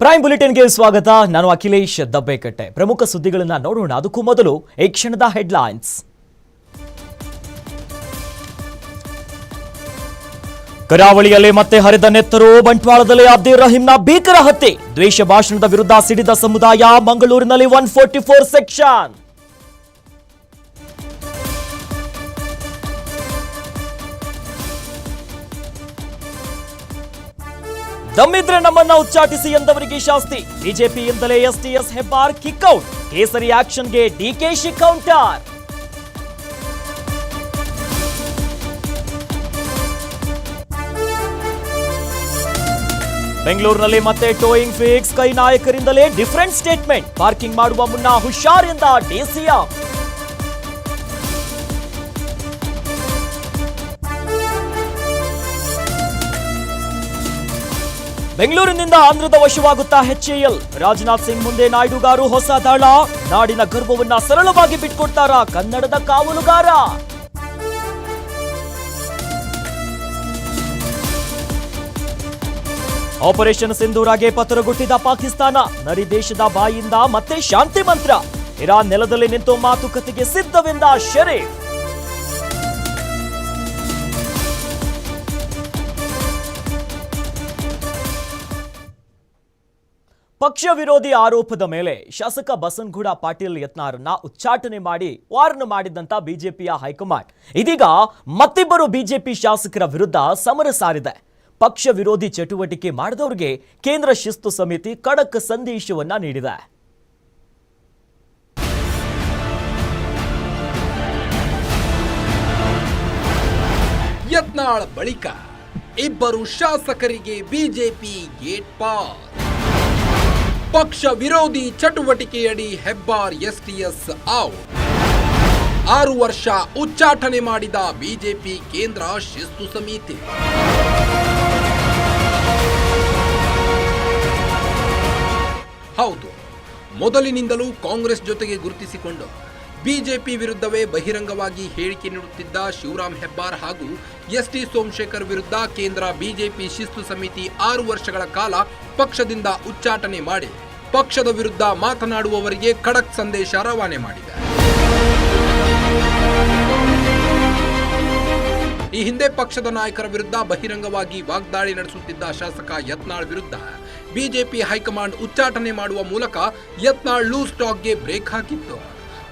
Prime ಬುಲೆಟಿನ್ಗೆ ಸ್ವಾಗತ. ನಾನು ಅಖಿಲೇಶ್ ದಬ್ಬೆಕಟ್ಟೆ. ಪ್ರಮುಖ ಸುದ್ದಿಗಳನ್ನ ನೋಡೋಣ. ಅದಕ್ಕೂ ಮೊದಲು ಈ ಕ್ಷಣದ ಹೆಡ್ಲೈನ್ಸ್. ಕರಾವಳಿಯಲ್ಲಿ ಮತ್ತೆ ಹರಿದ ನೆತ್ತರು. ಬಂಟ್ವಾಳದಲ್ಲಿ ಅಬ್ದುಲ್ ರಹೀಂನ ಭೀಕರ ಹತ್ಯೆ. ದ್ವೇಷ ಭಾಷಣದ ವಿರುದ್ಧ ಸಿಡಿದ ಸಮುದಾಯ ಮಂಗಳೂರಿನಲ್ಲಿ ಒನ್ ಫೋರ್ಟಿ ಫೋರ್ ಸೆಕ್ಷನ್ ದಮ್ಮಿದ್ರೆ ನಮ್ಮನ್ನ ಉಚ್ಚಾಟಿಸಿ ಎಂದವರಿಗೆ ಶಾಸ್ತಿ. ಬಿಜೆಪಿಯಿಂದಲೇ ಎಸ್ಟಿಎಸ್ ಹೆಬ್ಬಾರ್ ಕಿಕ್ಔಟ್. ಕೇಸರಿ ಆಕ್ಷನ್ಗೆ ಡಿಕೆಶಿ ಕೌಂಟರ್ ಬೆಂಗಳೂರಿನಲ್ಲಿ ಮತ್ತೆ ಟೋಯಿಂಗ್ ಫಿಕ್ಸ್. ಕೈ ನಾಯಕರಿಂದಲೇ ಡಿಫರೆಂಟ್ ಸ್ಟೇಟ್ಮೆಂಟ್. ಪಾರ್ಕಿಂಗ್ ಮಾಡುವ ಮುನ್ನ ಹುಷಾರ್ ಎಂದ ಡಿಸಿಎಂ ಬೆಂಗಳೂರಿನಿಂದ ಆಂಧ್ರದ ವಶವಾಗುತ್ತಾ ಎಚ್ಎಎಲ್ ರಾಜನಾಥ್ ಸಿಂಗ್ ಮುಂದೆ ನಾಯ್ಡುಗಾರು ಹೊಸ ದಳ. ನಾಡಿನ ಗರ್ವವನ್ನ ಸರಳವಾಗಿ ಬಿಟ್ಕೊಡ್ತಾರ ಕನ್ನಡದ ಕಾವಲುಗಾರ. ಆಪರೇಷನ್ ಸಿಂಧೂರಾಗೆ ಪತ್ರಗುಟ್ಟಿದ ಪಾಕಿಸ್ತಾನ. ನರಿ ದೇಶದ ಬಾಯಿಂದ ಮತ್ತೆ ಶಾಂತಿ ಮಂತ್ರ. ಇರಾನ್ ನೆಲದಲ್ಲಿ ನಿಂತು ಮಾತುಕತೆಗೆ ಸಿದ್ಧವೆಂದ ಶರೀಫ್. ಪಕ್ಷ ವಿರೋಧಿ ಆರೋಪದ ಮೇಲೆ ಶಾಸಕ ಬಸನಗೌಡ ಪಾಟೀಲ್ ಯತ್ನಾರನ್ನ ಉಚ್ಚಾಟನೆ ಮಾಡಿ ವಾರ್ನ್ ಮಾಡಿದಂತ ಬಿಜೆಪಿಯ ಹೈಕಮಾಂಡ್. ಇದೀಗ ಮತ್ತಿಬ್ಬರು ಬಿಜೆಪಿ ಶಾಸಕರ ವಿರುದ್ಧ ಸಮರ ಸಾರಿದೆ. ಪಕ್ಷ ವಿರೋಧಿ ಚಟುವಟಿಕೆ ಮಾಡಿದವರಿಗೆ ಕೇಂದ್ರ ಶಿಸ್ತು ಸಮಿತಿ ಖಡಕ್ ಸಂದೇಶವನ್ನ ನೀಡಿದೆ. ಯತ್ನಾಳ ಬಳಿಕ ಇಬ್ಬರು ಶಾಸಕರಿಗೆ ಬಿಜೆಪಿ ಗೇಟ್ ಪಾಸ್ ಪಕ್ಷ ವಿರೋಧಿ ಚಟುವಟಿಕೆಯಡಿ ಹೆಬ್ಬಾರ್ ಎಸ್ಟಿಎಸ್ ಔಟ್ ಆರು ವರ್ಷ ಉಚ್ಚಾಟನೆ ಮಾಡಿದ ಬಿಜೆಪಿ ಕೇಂದ್ರ ಶಿಸ್ತು ಸಮಿತಿ. ಹೌದು, ಮೊದಲಿನಿಂದಲೂ ಕಾಂಗ್ರೆಸ್ ಜೊತೆಗೆ ಗುರುತಿಸಿಕೊಂಡು ಬಿಜೆಪಿ ವಿರುದ್ಧವೇ ಬಹಿರಂಗವಾಗಿ ಹೇಳಿಕೆ ನೀಡುತ್ತಿದ್ದ ಶಿವರಾಮ್ ಹೆಬ್ಬಾರ್ ಹಾಗೂ ಎಸ್ ಟಿ ಸೋಮಶೇಖರ್ ವಿರುದ್ಧ ಕೇಂದ್ರ ಬಿಜೆಪಿ ಶಿಸ್ತು ಸಮಿತಿ ಆರು ವರ್ಷಗಳ ಕಾಲ ಪಕ್ಷದಿಂದ ಉಚ್ಚಾಟನೆ ಮಾಡಿ. ಪಕ್ಷದ ವಿರುದ್ಧ ಮಾತನಾಡುವವರಿಗೆ ಖಡಕ್ ಸಂದೇಶ ರವಾನೆ ಮಾಡಿದೆ. ಈ ಹಿಂದೆ ಪಕ್ಷದ ನಾಯಕರ ವಿರುದ್ಧ ಬಹಿರಂಗವಾಗಿ ವಾಗ್ದಾಳಿ ನಡೆಸುತ್ತಿದ್ದ ಶಾಸಕ ಯತ್ನಾಳ್ ವಿರುದ್ಧ ಬಿಜೆಪಿ ಹೈಕಮಾಂಡ್ ಉಚ್ಚಾಟನೆ ಮಾಡುವ ಮೂಲಕ ಯತ್ನಾಳ್ ಲೂಸ್ ಟಾಕ್ಗೆ ಬ್ರೇಕ್ ಹಾಕಿತ್ತು.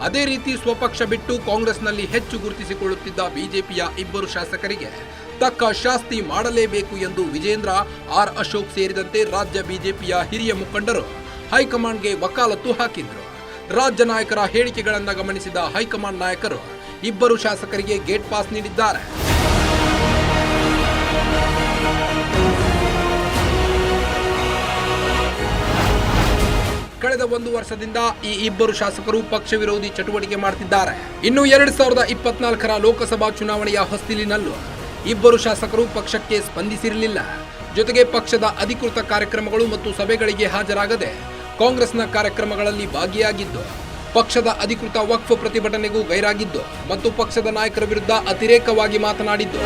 ಅದೇ ರೀತಿ ಸ್ವಪಕ್ಷ ಬಿಟ್ಟು ಕಾಂಗ್ರೆಸ್ನಲ್ಲಿ ಹೆಚ್ಚು ಗುರುತಿಸಿಕೊಳ್ಳುತ್ತಿದ್ದ ಬಿಜೆಪಿಯ ಇಬ್ಬರು ಶಾಸಕರಿಗೆ ತಕ್ಕ ಶಾಸ್ತಿ ಮಾಡಲೇಬೇಕು ಎಂದು ವಿಜೇಂದ್ರ ಆರ್ ಅಶೋಕ್ ಸೇರಿದಂತೆ ರಾಜ್ಯ ಬಿಜೆಪಿಯ ಹಿರಿಯ ಮುಖಂಡರು ಹೈಕಮಾಂಡ್ಗೆ ವಕಾಲತ್ತು ಹಾಕಿದ್ರು. ರಾಜ್ಯ ನಾಯಕರ ಹೇಳಿಕೆಗಳನ್ನು ಗಮನಿಸಿದ ಹೈಕಮಾಂಡ್ ನಾಯಕರು ಇಬ್ಬರು ಶಾಸಕರಿಗೆ ಗೇಟ್ ಪಾಸ್ ನೀಡಿದ್ದಾರೆ. ಕಳೆದ ಒಂದು ವರ್ಷದಿಂದ ಈ ಇಬ್ಬರು ಶಾಸಕರು ಪಕ್ಷ ವಿರೋಧಿ ಚಟುವಟಿಕೆ ಮಾಡುತ್ತಿದ್ದಾರೆ ಇನ್ನು ಎರಡ್ ಸಾವಿರದ ಇಪ್ಪತ್ನಾಲ್ಕರ ಲೋಕಸಭಾ ಚುನಾವಣೆಯ ಹೊಸ್ತಿಲಿನಲ್ಲೂ ಇಬ್ಬರು ಶಾಸಕರು ಪಕ್ಷಕ್ಕೆ ಸ್ಪಂದಿಸಿರಲಿಲ್ಲ. ಜೊತೆಗೆ ಪಕ್ಷದ ಅಧಿಕೃತ ಕಾರ್ಯಕ್ರಮಗಳು ಮತ್ತು ಸಭೆಗಳಿಗೆ ಹಾಜರಾಗದೆ ಕಾಂಗ್ರೆಸ್ನ ಕಾರ್ಯಕ್ರಮಗಳಲ್ಲಿ ಭಾಗಿಯಾಗಿದ್ದು, ಪಕ್ಷದ ಅಧಿಕೃತ ವಕ್ಫ್ ಪ್ರತಿಭಟನೆಗೂ ಗೈರಾಗಿದ್ದು, ಮತ್ತು ಪಕ್ಷದ ನಾಯಕರ ವಿರುದ್ಧ ಅತಿರೇಕವಾಗಿ ಮಾತನಾಡಿದ್ದು.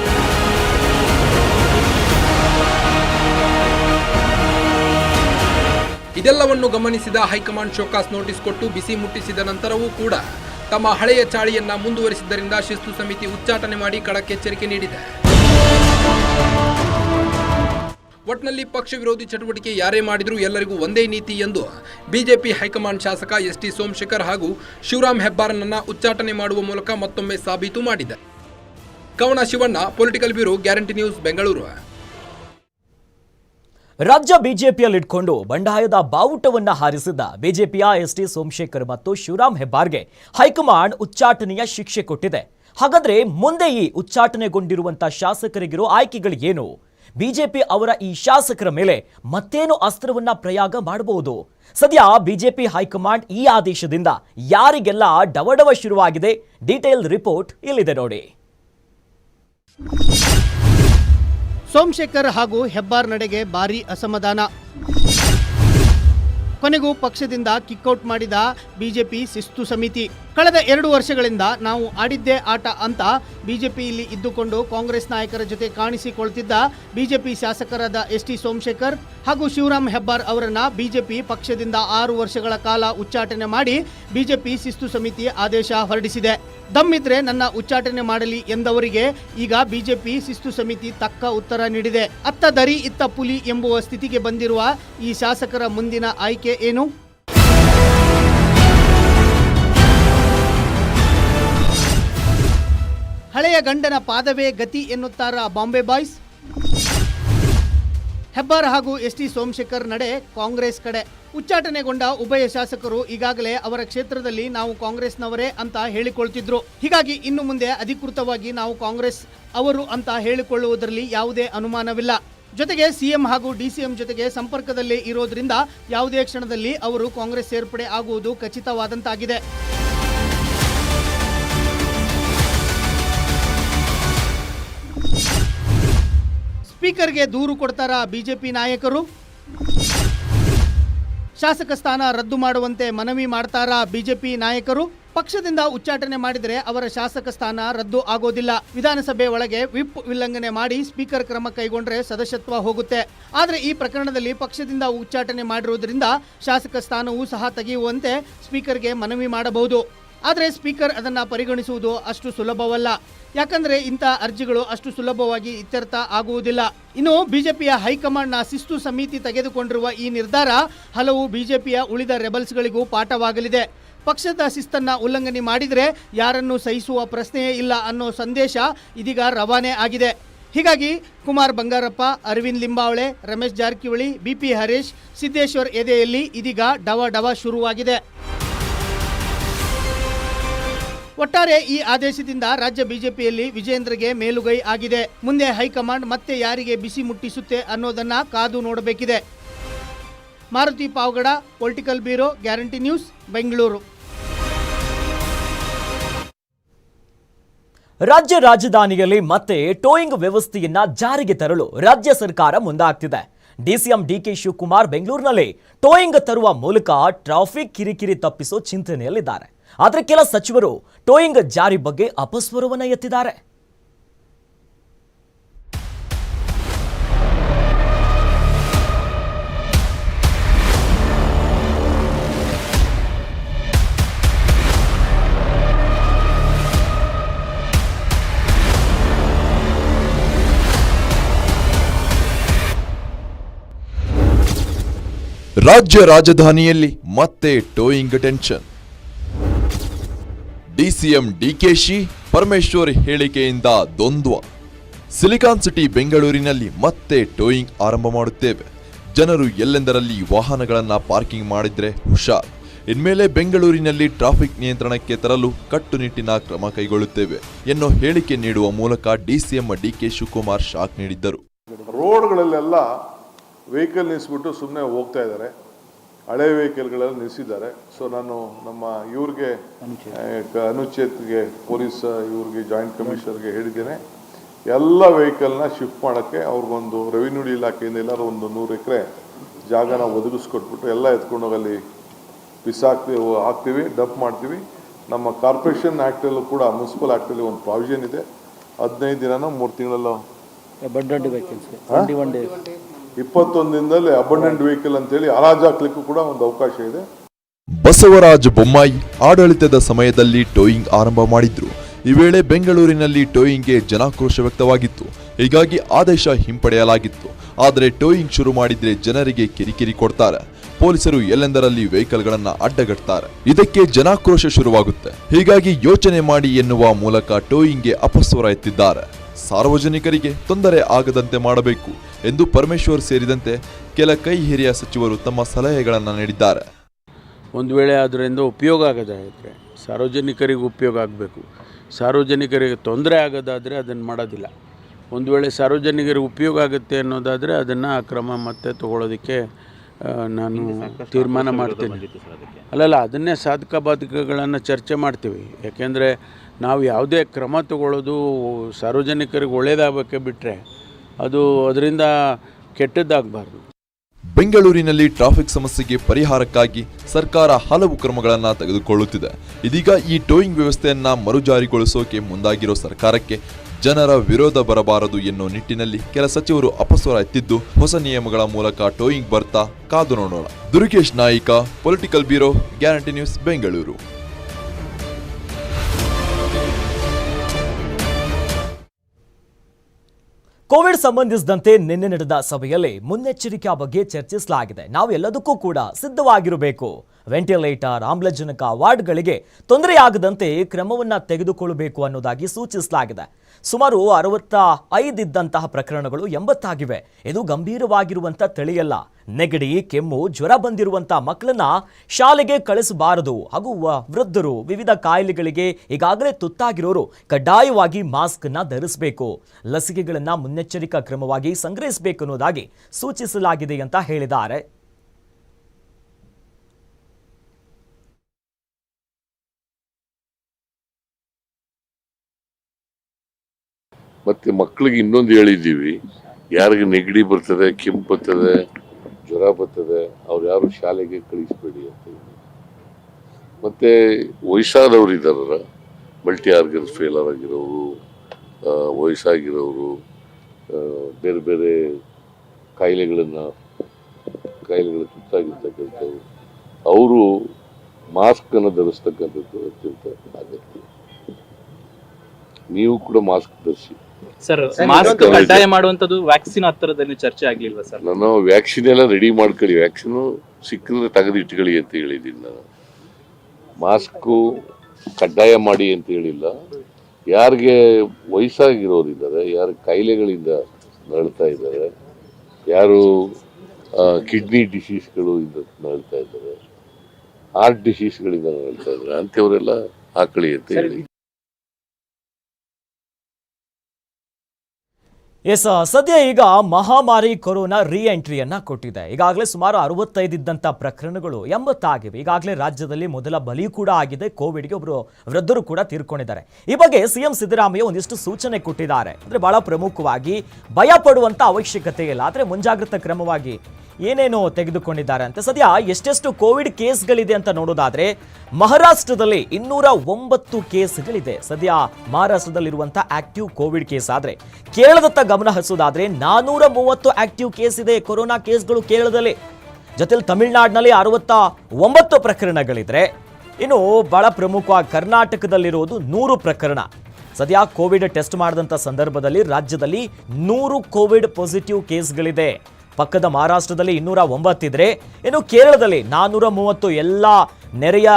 ಇದೆಲ್ಲವನ್ನು ಗಮನಿಸಿದ ಹೈಕಮಾಂಡ್ ಶೋಕಾಸ್ ನೋಟಿಸ್ ಕೊಟ್ಟು ಬಿಸಿ ಮುಟ್ಟಿಸಿದ ನಂತರವೂ ಕೂಡ ತಮ್ಮ ಹಳೆಯ ಚಾಳಿಯನ್ನ ಮುಂದುವರಿಸಿದ್ದರಿಂದ ಶಿಸ್ತು ಸಮಿತಿ ಉಚ್ಚಾಟನೆ ಮಾಡಿ ಕಡಕ್ಕೆ ಎಚ್ಚರಿಕೆ ನೀಡಿದೆ. ಒಟ್ನಲ್ಲಿ ಪಕ್ಷ ವಿರೋಧಿ ಚಟುವಟಿಕೆ ಯಾರೇ ಮಾಡಿದರೂ ಎಲ್ಲರಿಗೂ ಒಂದೇ ನೀತಿ ಎಂದು ಬಿಜೆಪಿ ಹೈಕಮಾಂಡ್ ಶಾಸಕ ಎಸ್ ಟಿ ಸೋಮಶೇಖರ್ ಹಾಗೂ ಶಿವರಾಮ್ ಹೆಬ್ಬಾರನನ್ನ ಉಚ್ಚಾಟನೆ ಮಾಡುವ ಮೂಲಕ ಮತ್ತೊಮ್ಮೆ ಸಾಬೀತು ಮಾಡಿದೆ. Kavana Shivanna political bureau guarantee news Bengaluru ರಾಜ್ಯ ಬಿಜೆಪಿಯಲ್ಲಿಟ್ಕೊಂಡು ಬಂಡಾಯದ ಬಾವುಟವನ್ನ ಹಾರಿಸಿದ್ದ ಬಿಜೆಪಿಯ ಎಸ್ ಟಿ ಸೋಮಶೇಖರ್ ಮತ್ತು ಶಿವರಾಮ್ ಹೆಬ್ಬಾರ್ಗೆ ಹೈಕಮಾಂಡ್ ಉಚ್ಚಾಟನೆಯ ಶಿಕ್ಷೆ ಕೊಟ್ಟಿದೆ. ಹಾಗಾದ್ರೆ ಮುಂದೆ ಈ ಉಚ್ಚಾಟನೆಗೊಂಡಿರುವಂತ ಶಾಸಕರಿಗಿರೋ ಆಯ್ಕೆಗಳು ಏನು? ಬಿಜೆಪಿ ಅವರ ಈ ಶಾಸಕರ ಮೇಲೆ ಮತ್ತೇನು ಅಸ್ತ್ರವನ್ನ ಪ್ರಯೋಗ ಮಾಡಬಹುದು? ಸದ್ಯ ಬಿಜೆಪಿ ಹೈಕಮಾಂಡ್ ಈ ಆದೇಶದಿಂದ ಯಾರಿಗೆಲ್ಲ ಡವಡವ ಶುರುವಾಗಿದೆ? ಡೀಟೇಲ್ ರಿಪೋರ್ಟ್ ಇಲ್ಲಿದೆ ನೋಡಿ. ಸೋಮಶೇಖರ್ ಹಾಗೂ ಹೆಬ್ಬಾರ್ ನಡೆಗೆ ಭಾರಿ ಅಸಮಾಧಾನ. ಕೊನೆಗೂ ಪಕ್ಷದಿಂದ ಕಿಕ್ಔಟ್ ಮಾಡಿದ ಬಿಜೆಪಿ ಶಿಸ್ತು ಸಮಿತಿ. ಕಳೆದ ಎರಡು ವರ್ಷಗಳಿಂದ ನಾವು ಆಡಿದ್ದೇ ಆಟ ಅಂತ ಬಿಜೆಪಿಯಲ್ಲಿ ಇದ್ದುಕೊಂಡು ಕಾಂಗ್ರೆಸ್ ನಾಯಕರ ಜೊತೆ ಕಾಣಿಸಿಕೊಳ್ತಿದ್ದ ಬಿಜೆಪಿ ಶಾಸಕರಾದ ಎಸ್ ಟಿ ಸೋಮಶೇಖರ್ ಹಾಗೂ ಶಿವರಾಮ್ ಹೆಬ್ಬಾರ್ ಅವರನ್ನ ಬಿಜೆಪಿ ಪಕ್ಷದಿಂದ ಆರು ವರ್ಷಗಳ ಕಾಲ ಉಚ್ಚಾಟನೆ ಮಾಡಿ ಬಿಜೆಪಿ ಶಿಸ್ತು ಸಮಿತಿ ಆದೇಶ ಹೊರಡಿಸಿದೆ. ದಮ್ಮಿದ್ರೆ ನನ್ನ ಉಚ್ಚಾಟನೆ ಮಾಡಲಿ ಎಂದವರಿಗೆ ಈಗ ಬಿಜೆಪಿ ಶಿಸ್ತು ಸಮಿತಿ ತಕ್ಕ ಉತ್ತರ ನೀಡಿದೆ. ಅತ್ತ ದರಿ ಇತ್ತ ಪುಲಿ ಎಂಬುವ ಸ್ಥಿತಿಗೆ ಬಂದಿರುವ ಈ ಶಾಸಕರ ಮುಂದಿನ ಆಯ್ಕೆ ಏನು? ಹಳೆಯ ಗಂಡನ ಪಾದವೇ ಗತಿ ಎನ್ನುತ್ತಾರ ಬಾಂಬೆ ಬಾಯ್ಸ್? ಹೆಬ್ಬಾರ್ ಹಾಗೂ ಎಸ್ ಟಿ ಸೋಮಶೇಖರ್ ನಡೆ ಕಾಂಗ್ರೆಸ್ ಕಡೆ. ಉಚ್ಚಾಟನೆಗೊಂಡ ಉಭಯ ಶಾಸಕರು ಈಗಾಗಲೇ ಅವರ ಕ್ಷೇತ್ರದಲ್ಲಿ ನಾವು ಕಾಂಗ್ರೆಸ್ನವರೇ ಅಂತ ಹೇಳಿಕೊಳ್ತಿದ್ರು. ಹೀಗಾಗಿ ಇನ್ನು ಮುಂದೆ ಅಧಿಕೃತವಾಗಿ ನಾವು ಕಾಂಗ್ರೆಸ್ ಅವರು ಅಂತ ಹೇಳಿಕೊಳ್ಳುವುದರಲ್ಲಿ ಯಾವುದೇ ಅನುಮಾನವಿಲ್ಲ. ಜೊತೆಗೆ ಸಿಎಂ ಹಾಗೂ ಡಿಸಿಎಂ ಜೊತೆಗೆ ಸಂಪರ್ಕದಲ್ಲಿ ಇರೋದ್ರಿಂದ ಯಾವುದೇ ಕ್ಷಣದಲ್ಲಿ ಅವರು ಕಾಂಗ್ರೆಸ್ ಸೇರ್ಪಡೆ ಆಗುವುದು ಖಚಿತವಾದಂತಾಗಿದೆ. ಸ್ಪೀಕರ್ಗೆ ದೂರು ಕೊಡ್ತಾರಾ ಬಿಜೆಪಿ ನಾಯಕರು? ಶಾಸಕ ಸ್ಥಾನ ರದ್ದು ಮಾಡುವಂತೆ ಮನವಿ ಮಾಡ್ತಾರಾ ಬಿಜೆಪಿ ನಾಯಕರು? ಪಕ್ಷದಿಂದ ಉಚ್ಚಾಟನೆ ಮಾಡಿದರೆ ಅವರ ಶಾಸಕ ಸ್ಥಾನ ರದ್ದು ಆಗೋದಿಲ್ಲ. ವಿಧಾನಸಭೆ ಒಳಗೆ ವಿಪ್ ಉಲ್ಲಂಘನೆ ಮಾಡಿ ಸ್ಪೀಕರ್ ಕ್ರಮ ಕೈಗೊಂಡ್ರೆ ಸದಸ್ಯತ್ವ ಹೋಗುತ್ತೆ. ಆದರೆ ಈ ಪ್ರಕರಣದಲ್ಲಿ ಪಕ್ಷದಿಂದ ಉಚ್ಚಾಟನೆ ಮಾಡಿರುವುದರಿಂದ ಶಾಸಕ ಸ್ಥಾನವೂ ಸಹ ತೆಗೆಯುವಂತೆ ಸ್ಪೀಕರ್ಗೆ ಮನವಿ ಮಾಡಬಹುದು. ಆದರೆ ಸ್ಪೀಕರ್ ಅದನ್ನು ಪರಿಗಣಿಸುವುದು ಅಷ್ಟು ಸುಲಭವಲ್ಲ. ಯಾಕಂದರೆ ಇಂಥ ಅರ್ಜಿಗಳು ಅಷ್ಟು ಸುಲಭವಾಗಿ ಇತ್ಯರ್ಥ ಆಗುವುದಿಲ್ಲ. ಇನ್ನು ಬಿಜೆಪಿಯ ಹೈಕಮಾಂಡ್ನ ಶಿಸ್ತು ಸಮಿತಿ ತೆಗೆದುಕೊಂಡಿರುವ ಈ ನಿರ್ಧಾರ ಹಲವು ಬಿಜೆಪಿಯ ಉಳಿದ ರೆಬಲ್ಸ್ಗಳಿಗೂ ಪಾಠವಾಗಲಿದೆ. ಪಕ್ಷದ ಶಿಸ್ತನ್ನು ಉಲ್ಲಂಘನೆ ಮಾಡಿದರೆ ಯಾರನ್ನು ಸಹಿಸುವ ಪ್ರಶ್ನೆಯೇ ಇಲ್ಲ ಅನ್ನೋ ಸಂದೇಶ ಇದೀಗ ರವಾನೆ ಆಗಿದೆ. ಹೀಗಾಗಿ ಕುಮಾರ್ ಬಂಗಾರಪ್ಪ, ಅರವಿಂದ್ ಲಿಂಬಾವಳೆ, ರಮೇಶ್ ಜಾರಕಿಹೊಳಿ ಬಿಪಿ ಹರೀಶ್, ಸಿದ್ದೇಶ್ವರ್ ಎದೆಯಲ್ಲಿ ಇದೀಗ ಡವ ಡವ ಶುರುವಾಗಿದೆ. ಒಟ್ಟಾರೆ ಈ ಆದೇಶದಿಂದ ರಾಜ್ಯ ಬಿಜೆಪಿಯಲ್ಲಿ ವಿಜೇಂದ್ರಗೆ ಮೇಲುಗೈ ಆಗಿದೆ. ಮುಂದೆ ಹೈಕಮಾಂಡ್ ಮತ್ತೆ ಯಾರಿಗೆ ಬಿಸಿ ಮುಟ್ಟಿಸುತ್ತೆ ಅನ್ನೋದನ್ನ ಕಾದು ನೋಡಬೇಕಿದೆ. Maruti Pavagada, political bureau, guarantee news, Bengaluru. ರಾಜ್ಯ ರಾಜಧಾನಿಯಲ್ಲಿ ಮತ್ತೆ ಟೋಯಿಂಗ್ ವ್ಯವಸ್ಥೆಯನ್ನ ಜಾರಿಗೆ ತರಲು ರಾಜ್ಯ ಸರ್ಕಾರ ಮುಂದಾಗ್ತಿದೆ. ಡಿಸಿಎಂ ಡಿಕೆ ಶಿವಕುಮಾರ್ ಬೆಂಗಳೂರಿನಲ್ಲಿ ಟೋಯಿಂಗ್ ತರುವ ಮೂಲಕ ಟ್ರಾಫಿಕ್ ಕಿರಿಕಿರಿ ತಪ್ಪಿಸೋ ಚಿಂತನೆಯಲ್ಲಿದ್ದಾರೆ. ಆದರೆ ಕೆಲ ಸಚಿವರು ಟೋಯಿಂಗ್ ಜಾರಿ ಬಗ್ಗೆ ಅಪಸ್ವರವನ್ನ ಎತ್ತಿದ್ದಾರೆ. ರಾಜ್ಯ ರಾಜಧಾನಿಯಲ್ಲಿ ಮತ್ತೆ towing tension. DCM DKShi Parameshwar ಹೇಳಿಕೆಯಿಂದ ದ್ವಂದ್ವ. ಸಿಲಿಕಾನ್ ಸಿಟಿ ಬೆಂಗಳೂರಿನಲ್ಲಿ ಮತ್ತೆ ಟೋಯಿಂಗ್ ಆರಂಭ ಮಾಡುತ್ತೇವೆ. ಜನರು ಎಲ್ಲೆಂದರಲ್ಲಿ ವಾಹನಗಳನ್ನು ಪಾರ್ಕಿಂಗ್ ಮಾಡಿದ್ರೆ ಹುಷಾರ್. ಇನ್ಮೇಲೆ ಬೆಂಗಳೂರಿನಲ್ಲಿ ಟ್ರಾಫಿಕ್ ನಿಯಂತ್ರಣಕ್ಕೆ ತರಲು ಕಟ್ಟುನಿಟ್ಟಿನ ಕ್ರಮ ಕೈಗೊಳ್ಳುತ್ತೇವೆ ಎನ್ನುವ ಹೇಳಿಕೆ ನೀಡುವ ಮೂಲಕ ಡಿಸಿಎಂ ಡಿಕೆ ಶಿವಕುಮಾರ್ ಶಾಕ್ ನೀಡಿದ್ದರು. ರೋಡ್ಗಳಲ್ಲೆಲ್ಲ ವೆಹಿಕಲ್ ನಿಲ್ಲಿಸ್ಬಿಟ್ಟು ಸುಮ್ಮನೆ ಹೋಗ್ತಾ ಇದ್ದಾರೆ. ಹಳೆ ವೆಹಿಕಲ್ಗಳೆಲ್ಲ ನಿಲ್ಲಿಸಿದ್ದಾರೆ. ಸೊ ನಾನು ನಮ್ಮ ಇವ್ರಿಗೆ ಅನುಚೇತ್ಗೆ ಪೊಲೀಸ್ ಇವ್ರಿಗೆ ಜಾಯಿಂಟ್ ಕಮಿಷನರ್ಗೆ ಹೇಳಿದ್ದೇನೆ. ಎಲ್ಲ ವೆಹಿಕಲ್ನ ಶಿಫ್ಟ್ ಮಾಡೋಕ್ಕೆ ಅವ್ರಿಗೊಂದು ರೆವಿನ್ಯೂ ಇಲಾಖೆಯಿಂದ ಎಲ್ಲರೂ ಒಂದು ನೂರು ಎಕರೆ ಜಾಗನ ಒದಗಿಸ್ಕೊಟ್ಬಿಟ್ಟು ಎಲ್ಲ ಎತ್ಕೊಂಡೋಗಲ್ಲಿ ಬಿಸಾಕ್ತೀವಿ ಹಾಕ್ತೀವಿ ಡಂಪ್ ಮಾಡ್ತೀವಿ. ನಮ್ಮ ಕಾರ್ಪೊರೇಷನ್ ಆ್ಯಕ್ಟಲ್ಲೂ ಕೂಡ ಮುನ್ಸಿಪಲ್ ಆ್ಯಕ್ಟಲ್ಲಿ ಒಂದು ಪ್ರಾವಿಷನ್ ಇದೆ. ಹದಿನೈದು ದಿನನೋ ಮೂರು ತಿಂಗಳಲ್ಲೋ ಇಪ್ಪತ್ತೊಂದು ದಿನದಲ್ಲಿ ಅಬಂಡೆಂಟ್ ವೆಹಿಕಲ್ ಅಂತೇಳಿ ಹರಾಜು ಹಾಕ್ಲಿಕ್ಕೂ ಕೂಡ ಒಂದು ಅವಕಾಶ ಇದೆ. ಬಸವರಾಜ ಬೊಮ್ಮಾಯಿ ಆಡಳಿತದ ಸಮಯದಲ್ಲಿ ಟೋಯಿಂಗ್ ಆರಂಭ ಮಾಡಿದ್ರು. ಈ ವೇಳೆ ಬೆಂಗಳೂರಿನಲ್ಲಿ ಟೋಯಿಂಗ್ಗೆ ಜನಾಕ್ರೋಶ ವ್ಯಕ್ತವಾಗಿತ್ತು. ಹೀಗಾಗಿ ಆದೇಶ ಹಿಂಪಡೆಯಲಾಗಿತ್ತು. ಆದರೆ ಟೋಯಿಂಗ್ ಶುರು ಮಾಡಿದ್ರೆ ಜನರಿಗೆ ಕಿರಿಕಿರಿ ಕೊಡ್ತಾರೆ. ಪೊಲೀಸರು ಎಲ್ಲೆಂದರಲ್ಲಿ ವೆಹಿಕಲ್ಗಳನ್ನು ಅಡ್ಡಗಟ್ತಾರೆ. ಇದಕ್ಕೆ ಜನಾಕ್ರೋಶ ಶುರುವಾಗುತ್ತೆ. ಹೀಗಾಗಿ ಯೋಚನೆ ಮಾಡಿ ಎನ್ನುವ ಮೂಲಕ ಟೋಯಿಂಗ್ಗೆ ಅಪಸ್ವರ ಎತ್ತಿದ್ದಾರೆ. ಸಾರ್ವಜನಿಕರಿಗೆ ತೊಂದರೆ ಆಗದಂತೆ ಮಾಡಬೇಕು. ಎಂದು ಪರಮೇಶ್ವರ್ ಸೇರಿದಂತೆ ಕೆಲ ಕೈ ಹಿರಿಯ ಸಚಿವರು ತಮ್ಮ ಸಲಹೆಗಳನ್ನು ನೀಡಿದ್ದಾರೆ. ಒಂದು ವೇಳೆ ಅದರಿಂದ ಉಪಯೋಗ ಆಗೋದಾದರೆ ಸಾರ್ವಜನಿಕರಿಗೆ ಉಪಯೋಗ ಆಗಬೇಕು. ಸಾರ್ವಜನಿಕರಿಗೆ ತೊಂದರೆ ಆಗೋದಾದರೆ ಅದನ್ನು ಮಾಡೋದಿಲ್ಲ. ಒಂದು ವೇಳೆ ಸಾರ್ವಜನಿಕರಿಗೆ ಉಪಯೋಗ ಆಗುತ್ತೆ ಅನ್ನೋದಾದರೆ ಅದನ್ನು ಆ ಕ್ರಮ ಮತ್ತೆ ತಗೊಳ್ಳೋದಕ್ಕೆ ನಾನು ತೀರ್ಮಾನ ಮಾಡ್ತೀನಿ. ಅಲ್ಲಲ್ಲ ಅದನ್ನೇ ಸಾಧಕ ಬಾಧಕಗಳನ್ನು ಚರ್ಚೆ ಮಾಡ್ತೀವಿ. ಯಾಕೆಂದರೆ ನಾವು ಯಾವುದೇ ಕ್ರಮ ತಗೊಳ್ಳೋದು ಸಾರ್ವಜನಿಕರಿಗೆ ಒಳ್ಳೆಯದಾಗಬೇಕೆ ಬಿಟ್ಟರೆ ಅದು ಅದರಿಂದ ಕೆಟ್ಟದ್ದಾಗಬಾರ್ದು. ಬೆಂಗಳೂರಿನಲ್ಲಿ ಟ್ರಾಫಿಕ್ ಸಮಸ್ಯೆಗೆ ಪರಿಹಾರಕ್ಕಾಗಿ ಸರ್ಕಾರ ಹಲವು ಕ್ರಮಗಳನ್ನು ತೆಗೆದುಕೊಳ್ಳುತ್ತಿದೆ. ಇದೀಗ ಈ ಟೋಯಿಂಗ್ ವ್ಯವಸ್ಥೆಯನ್ನು ಮರುಜಾರಿಗೊಳಿಸೋಕೆ ಮುಂದಾಗಿರೋ ಸರ್ಕಾರಕ್ಕೆ ಜನರ ವಿರೋಧ ಬರಬಾರದು ಎನ್ನುವ ನಿಟ್ಟಿನಲ್ಲಿ ಕೆಲ ಸಚಿವರು ಅಪಸ್ವರ ಎತ್ತಿದ್ದು, ಹೊಸ ನಿಯಮಗಳ ಮೂಲಕ ಟೋಯಿಂಗ್ ಬರ್ತಾ ಕಾದು ನೋಡೋಣ. Durgesh Nayika, political bureau, guarantee news Bengaluru. Covid ಸಂಬಂಧಿಸಿದಂತೆ ನಿನ್ನೆ ನಡೆದ ಸಭೆಯಲ್ಲಿ ಮುನ್ನೆಚ್ಚರಿಕೆಯ ಬಗ್ಗೆ ಚರ್ಚಿಸಲಾಗಿದೆ. ನಾವು ಎಲ್ಲದಕ್ಕೂ ಕೂಡ ಸಿದ್ಧವಾಗಿರಬೇಕು. ವೆಂಟಿಲೇಟರ್, ಆಮ್ಲಜನಕ ವಾರ್ಡ್ಗಳಿಗೆ ತೊಂದರೆಯಾಗದಂತೆ ಕ್ರಮವನ್ನ ತೆಗೆದುಕೊಳ್ಳಬೇಕು ಅನ್ನೋದಾಗಿ ಸೂಚಿಸಲಾಗಿದೆ. ಸುಮಾರು ಅರವತ್ತ ಐದಿದ್ದಂತಹ ಪ್ರಕರಣಗಳು ಎಂಬತ್ತಾಗಿವೆ. ಇದು ಗಂಭೀರವಾಗಿರುವಂತ ತಳಿಯಲ್ಲ. ನೆಗಡಿ, ಕೆಮ್ಮು, ಜ್ವರ ಬಂದಿರುವಂತ ಮಕ್ಕಳನ್ನ ಶಾಲೆಗೆ ಕಳಿಸಬಾರದು. ಹಾಗೂ ವೃದ್ಧರು ವಿವಿಧ ಕಾಯಿಲೆಗಳಿಗೆ ಈಗಾಗಲೇ ತುತ್ತಾಗಿರೋರು ಕಡ್ಡಾಯವಾಗಿ ಮಾಸ್ಕ್ನ ಧರಿಸಬೇಕು. ಲಸಿಕೆಗಳನ್ನ ಮುನ್ನೆಚ್ಚರಿಕಾ ಕ್ರಮವಾಗಿ ಸಂಗ್ರಹಿಸಬೇಕು ಅನ್ನೋದಾಗಿ ಸೂಚಿಸಲಾಗಿದೆ ಅಂತ ಹೇಳಿದ್ದಾರೆ. ಮತ್ತೆ ಮಕ್ಕಳಿಗೆ ಇನ್ನೊಂದು ಹೇಳಿದ್ದೀವಿ. ಯಾರಿಗೆ ನೆಗಡಿ ಬರ್ತದೆ ಕೆಂಪು ಬರ್ತದೆ, ಜ್ವರ ಬರ್ತದೆ, ಅವ್ರು ಯಾರು ಶಾಲೆಗೆ ಕಳಿಸ್ಬೇಡಿ ಅಂತ ಮತ್ತೆ ವಯಸ್ಸಾದವ್ರು ಇದ್ದಾರಲ್ಲ ಮಲ್ಟಿ ಆರ್ಗನ್ ಫೇಲರ್ ಆಗಿರೋರು ವಯಸ್ಸಾಗಿರೋರು ಬೇರೆ ಬೇರೆ ಕಾಯಿಲೆಗಳನ್ನು, ಕಾಯಿಲೆಗಳ ತುತ್ತಾಗಿರ್ತಕ್ಕಂಥವ್ರು, ಅವರು ಮಾಸ್ಕನ್ನು ಧರಿಸ್ತಕ್ಕಂಥದ್ದು ಅತ್ಯಂತ ಅಗತ್ಯ. ನೀವು ಕೂಡ ಮಾಸ್ಕ್ ಧರಿಸಿ. ಸರ್ ಮಾಸ್ಕ್ ಕಡ್ಡಾಯ ಮಾಡುವಂತದ್ದು ವ್ಯಾಕ್ಸಿನ್ ಹತ್ತಿರದಲ್ಲಿ ಚರ್ಚೆ ಆಗ್ಲಿಲ್ವಾ ಸರ್? ನಾನು ವ್ಯಾಕ್ಸಿನ್ ಎಲ್ಲ ರೆಡಿ ಮಾಡ್ಕೊಳ್ಳಿ. ವ್ಯಾಕ್ಸಿನ್ ಸಿಕ್ಕಿದ್ರೆ ತೆಗೆದು ಇಟ್ಕೊಳ್ಳಿ ಅಂತ ಹೇಳಿದ್ದೀನಿ ನಾನು. ಮಾಸ್ಕು ಕಡ್ಡಾಯ ಮಾಡಿ ಅಂತ ಹೇಳಿಲ್ಲ. ಯಾರಿಗೆ ವಯಸ್ಸಾಗಿರೋರಿದ್ದಾರೆ ಯಾರು ಕಾಯಿಲೆಗಳಿಂದ ನರಳ್ತಾ ಇದ್ದಾರೆ ಯಾರು ಕಿಡ್ನಿ ಡಿಸೀಸ್ಗಳು ಇಂದ ನರಳ್ತಾ ಇದ್ದಾರೆ ಹಾರ್ಟ್ ಡಿಸೀಸ್ಗಳಿಂದ ನರಳ್ತಾ ಇದ್ದಾರೆ ಅಂಥವರೆಲ್ಲ ಹಾಕೊಳ್ಳಿ ಅಂತ ಹೇಳಿ ಎಸ್ ಸದ್ಯ ಈಗ ಮಹಾಮಾರಿ ಕೊರೋನಾ ರೀ ಎಂಟ್ರಿಯನ್ನ ಕೊಟ್ಟಿದೆ. ಈಗಾಗಲೇ ಸುಮಾರು ಅರವತ್ತೈದು ಇದ್ದಂಥ ಪ್ರಕರಣಗಳು ಎಂಬತ್ತಾಗಿವೆ. ಈಗಾಗಲೇ ರಾಜ್ಯದಲ್ಲಿ ಮೊದಲ ಬಲಿ ಕೂಡ ಆಗಿದೆ. ಕೋವಿಡ್ಗೆ ಒಬ್ಬರು ವೃದ್ಧರು ಕೂಡ ತೀರ್ಕೊಂಡಿದ್ದಾರೆ. ಈ ಬಗ್ಗೆ ಸಿಎಂ ಸಿದ್ದರಾಮಯ್ಯ ಒಂದಿಷ್ಟು ಸೂಚನೆ ಕೊಟ್ಟಿದ್ದಾರೆ. ಅಂದ್ರೆ ಬಹಳ ಪ್ರಮುಖವಾಗಿ ಭಯ ಅವಶ್ಯಕತೆ ಇಲ್ಲ. ಆದರೆ ಮುಂಜಾಗ್ರತಾ ಕ್ರಮವಾಗಿ ಏನೇನು ತೆಗೆದುಕೊಂಡಿದ್ದಾರೆ ಅಂತ. ಸದ್ಯ ಎಷ್ಟೆಷ್ಟು ಕೋವಿಡ್ ಕೇಸ್ಗಳಿದೆ ಅಂತ ನೋಡೋದಾದ್ರೆ, ಮಹಾರಾಷ್ಟ್ರದಲ್ಲಿ ಇನ್ನೂರ ಒಂಬತ್ತು ಕೇಸ್ಗಳಿದೆ. ಸದ್ಯ ಮಹಾರಾಷ್ಟ್ರದಲ್ಲಿರುವಂತಹ ಆಕ್ಟಿವ್ ಕೋವಿಡ್ ಕೇಸ್ ಆದ್ರೆ, ಕೇರಳದತ್ತ ಗಮನ ಹರಿಸೋದಾದ್ರೆ ನಾನೂರ ಮೂವತ್ತು ಆಕ್ಟಿವ್ ಕೇಸ್ ಇದೆ ಕೊರೋನಾ ಕೇಸ್ಗಳು ಕೇರಳದಲ್ಲಿ. ಜೊತೆಲಿ ತಮಿಳುನಾಡಿನಲ್ಲಿ ಅರವತ್ತ ಒಂಬತ್ತು ಪ್ರಕರಣಗಳಿದ್ರೆ, ಇನ್ನು ಬಹಳ ಪ್ರಮುಖವಾಗಿ ಕರ್ನಾಟಕದಲ್ಲಿರೋದು ನೂರು ಪ್ರಕರಣ. ಸದ್ಯ ಕೋವಿಡ್ ಟೆಸ್ಟ್ ಮಾಡಿದಂಥ ಸಂದರ್ಭದಲ್ಲಿ ರಾಜ್ಯದಲ್ಲಿ ನೂರು ಕೋವಿಡ್ ಪಾಸಿಟಿವ್ ಕೇಸ್ಗಳಿದೆ. ಪಕ್ಕದ ಮಹಾರಾಷ್ಟ್ರದಲ್ಲಿ ಇನ್ನೂರ ಒಂಬತ್ತಿದ್ರೆ, ಇನ್ನು ಕೇರಳದಲ್ಲಿ ನಾನ್ನೂರ ಮೂವತ್ತು ಎಲ್ಲ ನೆರೆಯ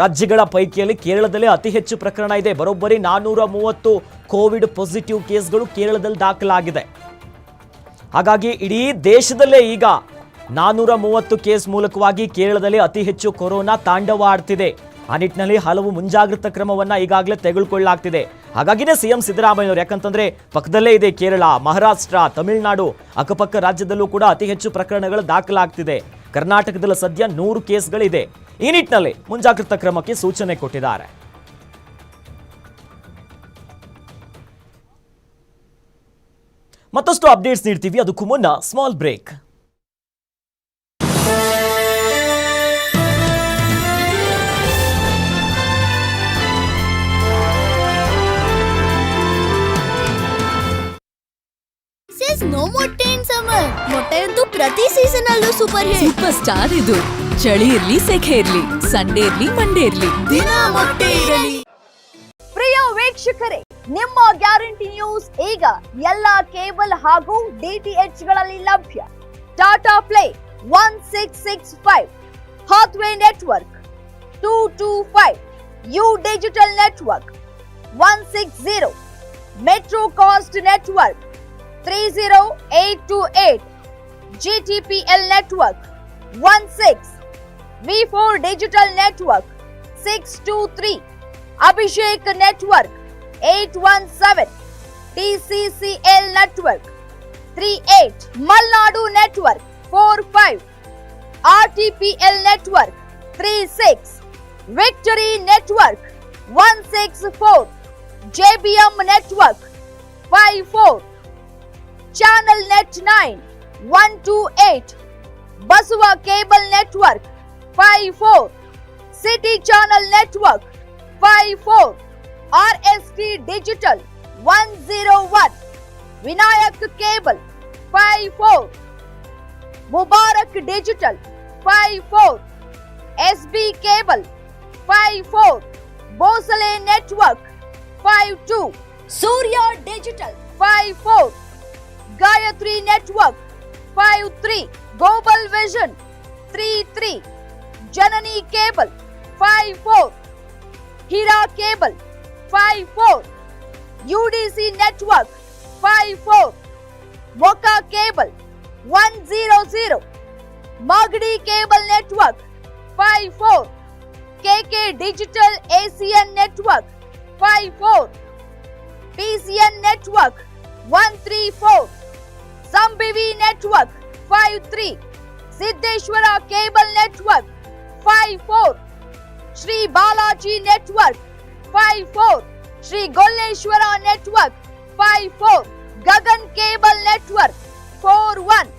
ರಾಜ್ಯಗಳ ಪೈಕಿಯಲ್ಲಿ ಕೇರಳದಲ್ಲಿ ಅತಿ ಹೆಚ್ಚು ಪ್ರಕರಣ ಇದೆ. ಬರೋಬ್ಬರಿ ನಾನ್ನೂರ ಮೂವತ್ತು ಕೋವಿಡ್ ಪಾಸಿಟಿವ್ ಕೇಸ್ಗಳು ಕೇರಳದಲ್ಲಿ ದಾಖಲಾಗಿದೆ. ಹಾಗಾಗಿ ಇಡೀ ದೇಶದಲ್ಲೇ ಈಗ ನಾನ್ನೂರ ಮೂವತ್ತು ಕೇಸ್ ಮೂಲಕವಾಗಿ ಕೇರಳದಲ್ಲಿ ಅತಿ ಹೆಚ್ಚು ಕೊರೋನಾ ತಾಂಡವ ಆಡ್ತಿದೆ. ಆ ನಿಟ್ಟಿನಲ್ಲಿ ಹಲವು ಮುಂಜಾಗ್ರತಾ ಕ್ರಮವನ್ನು ಈಗಾಗಲೇ ತೆಗೆದುಕೊಳ್ಳಲಾಗ್ತಿದೆ. ಹಾಗಾಗಿನೇ ಸಿಎಂ ಸಿದ್ದರಾಮಯ್ಯವರು ಯಾಕಂತಂದ್ರೆ ಪಕ್ಕದಲ್ಲೇ ಇದೆ ಕೇರಳ, ಮಹಾರಾಷ್ಟ್ರ, ತಮಿಳುನಾಡು, ಅಕ್ಕಪಕ್ಕ ರಾಜ್ಯದಲ್ಲೂ ಕೂಡ ಅತಿ ಹೆಚ್ಚು ಪ್ರಕರಣಗಳು ದಾಖಲಾಗ್ತಿದೆ. ಕರ್ನಾಟಕದಲ್ಲಿ ಸದ್ಯ ನೂರು ಕೇಸ್ಗಳಿದೆ. ಈ ನಿಟ್ಟಿನಲ್ಲಿ ಮುಂಜಾಗ್ರತಾ ಕ್ರಮಕ್ಕೆ ಸೂಚನೆ ಕೊಟ್ಟಿದ್ದಾರೆ. ಮತ್ತಷ್ಟು ಅಪ್ಡೇಟ್ಸ್ ನೀಡ್ತೀವಿ. ಅದಕ್ಕೂ ಮುನ್ನ small break. Says no more summer ಮೊಟ್ಟೆ ಅಂತ ಪ್ರತಿ ಸೀಸನ್ ಅಲ್ಲೂ ಸೂಪರ್ ಹಿಟ್ ಸೂಪರ್ ಸ್ಟಾರ್ ಇದು. ಚಳಿ ಇರ್ಲಿ ಸೆಖೆ ಇರ್ಲಿ ಸಂಡೇ ಇರ್ಲಿ ಮಂಡೇ ಇರ್ಲಿ. ದಿನ ಮೊಟ್ಟೆ ಇರಲಿ. ಪ್ರಿಯ ವೀಕ್ಷಕರೇ ನಿಮ್ಮ ಗ್ಯಾರಂಟಿ ನ್ಯೂಸ್ ಈಗ ಎಲ್ಲಾ ಕೇಬಲ್ ಹಾಗೂ ಡಿಟಿಎಚ್ಗಳಲ್ಲಿ ಲಭ್ಯ. Tata Play one six six five Hathway network two two five U digital network one six zero metro cast network 30828 GTPL network 16 V4 digital network 623 Abhishek network 817 TCCL network 38 Malnadu network 45 RTPL network 36 Victory network 164 JBM network 54 channel net nine one two eight Basava cable network five four city channel network five four R S T digital one zero one Vinayak cable five four Mubarak digital five four S B cable five four Bhosale network five two Surya digital five four Gayatri network five three global vision three three Janani cable five four Heera cable five four UDC network five four Moka cable one zero zero Magadi cable network five four KK digital ACN network five four PCN network one three four ಸಂಬಿವಿ network five three Siddeshwara cable network five four Shri Balaji network five four Shri Golleshwara network five four Gagan cable network four one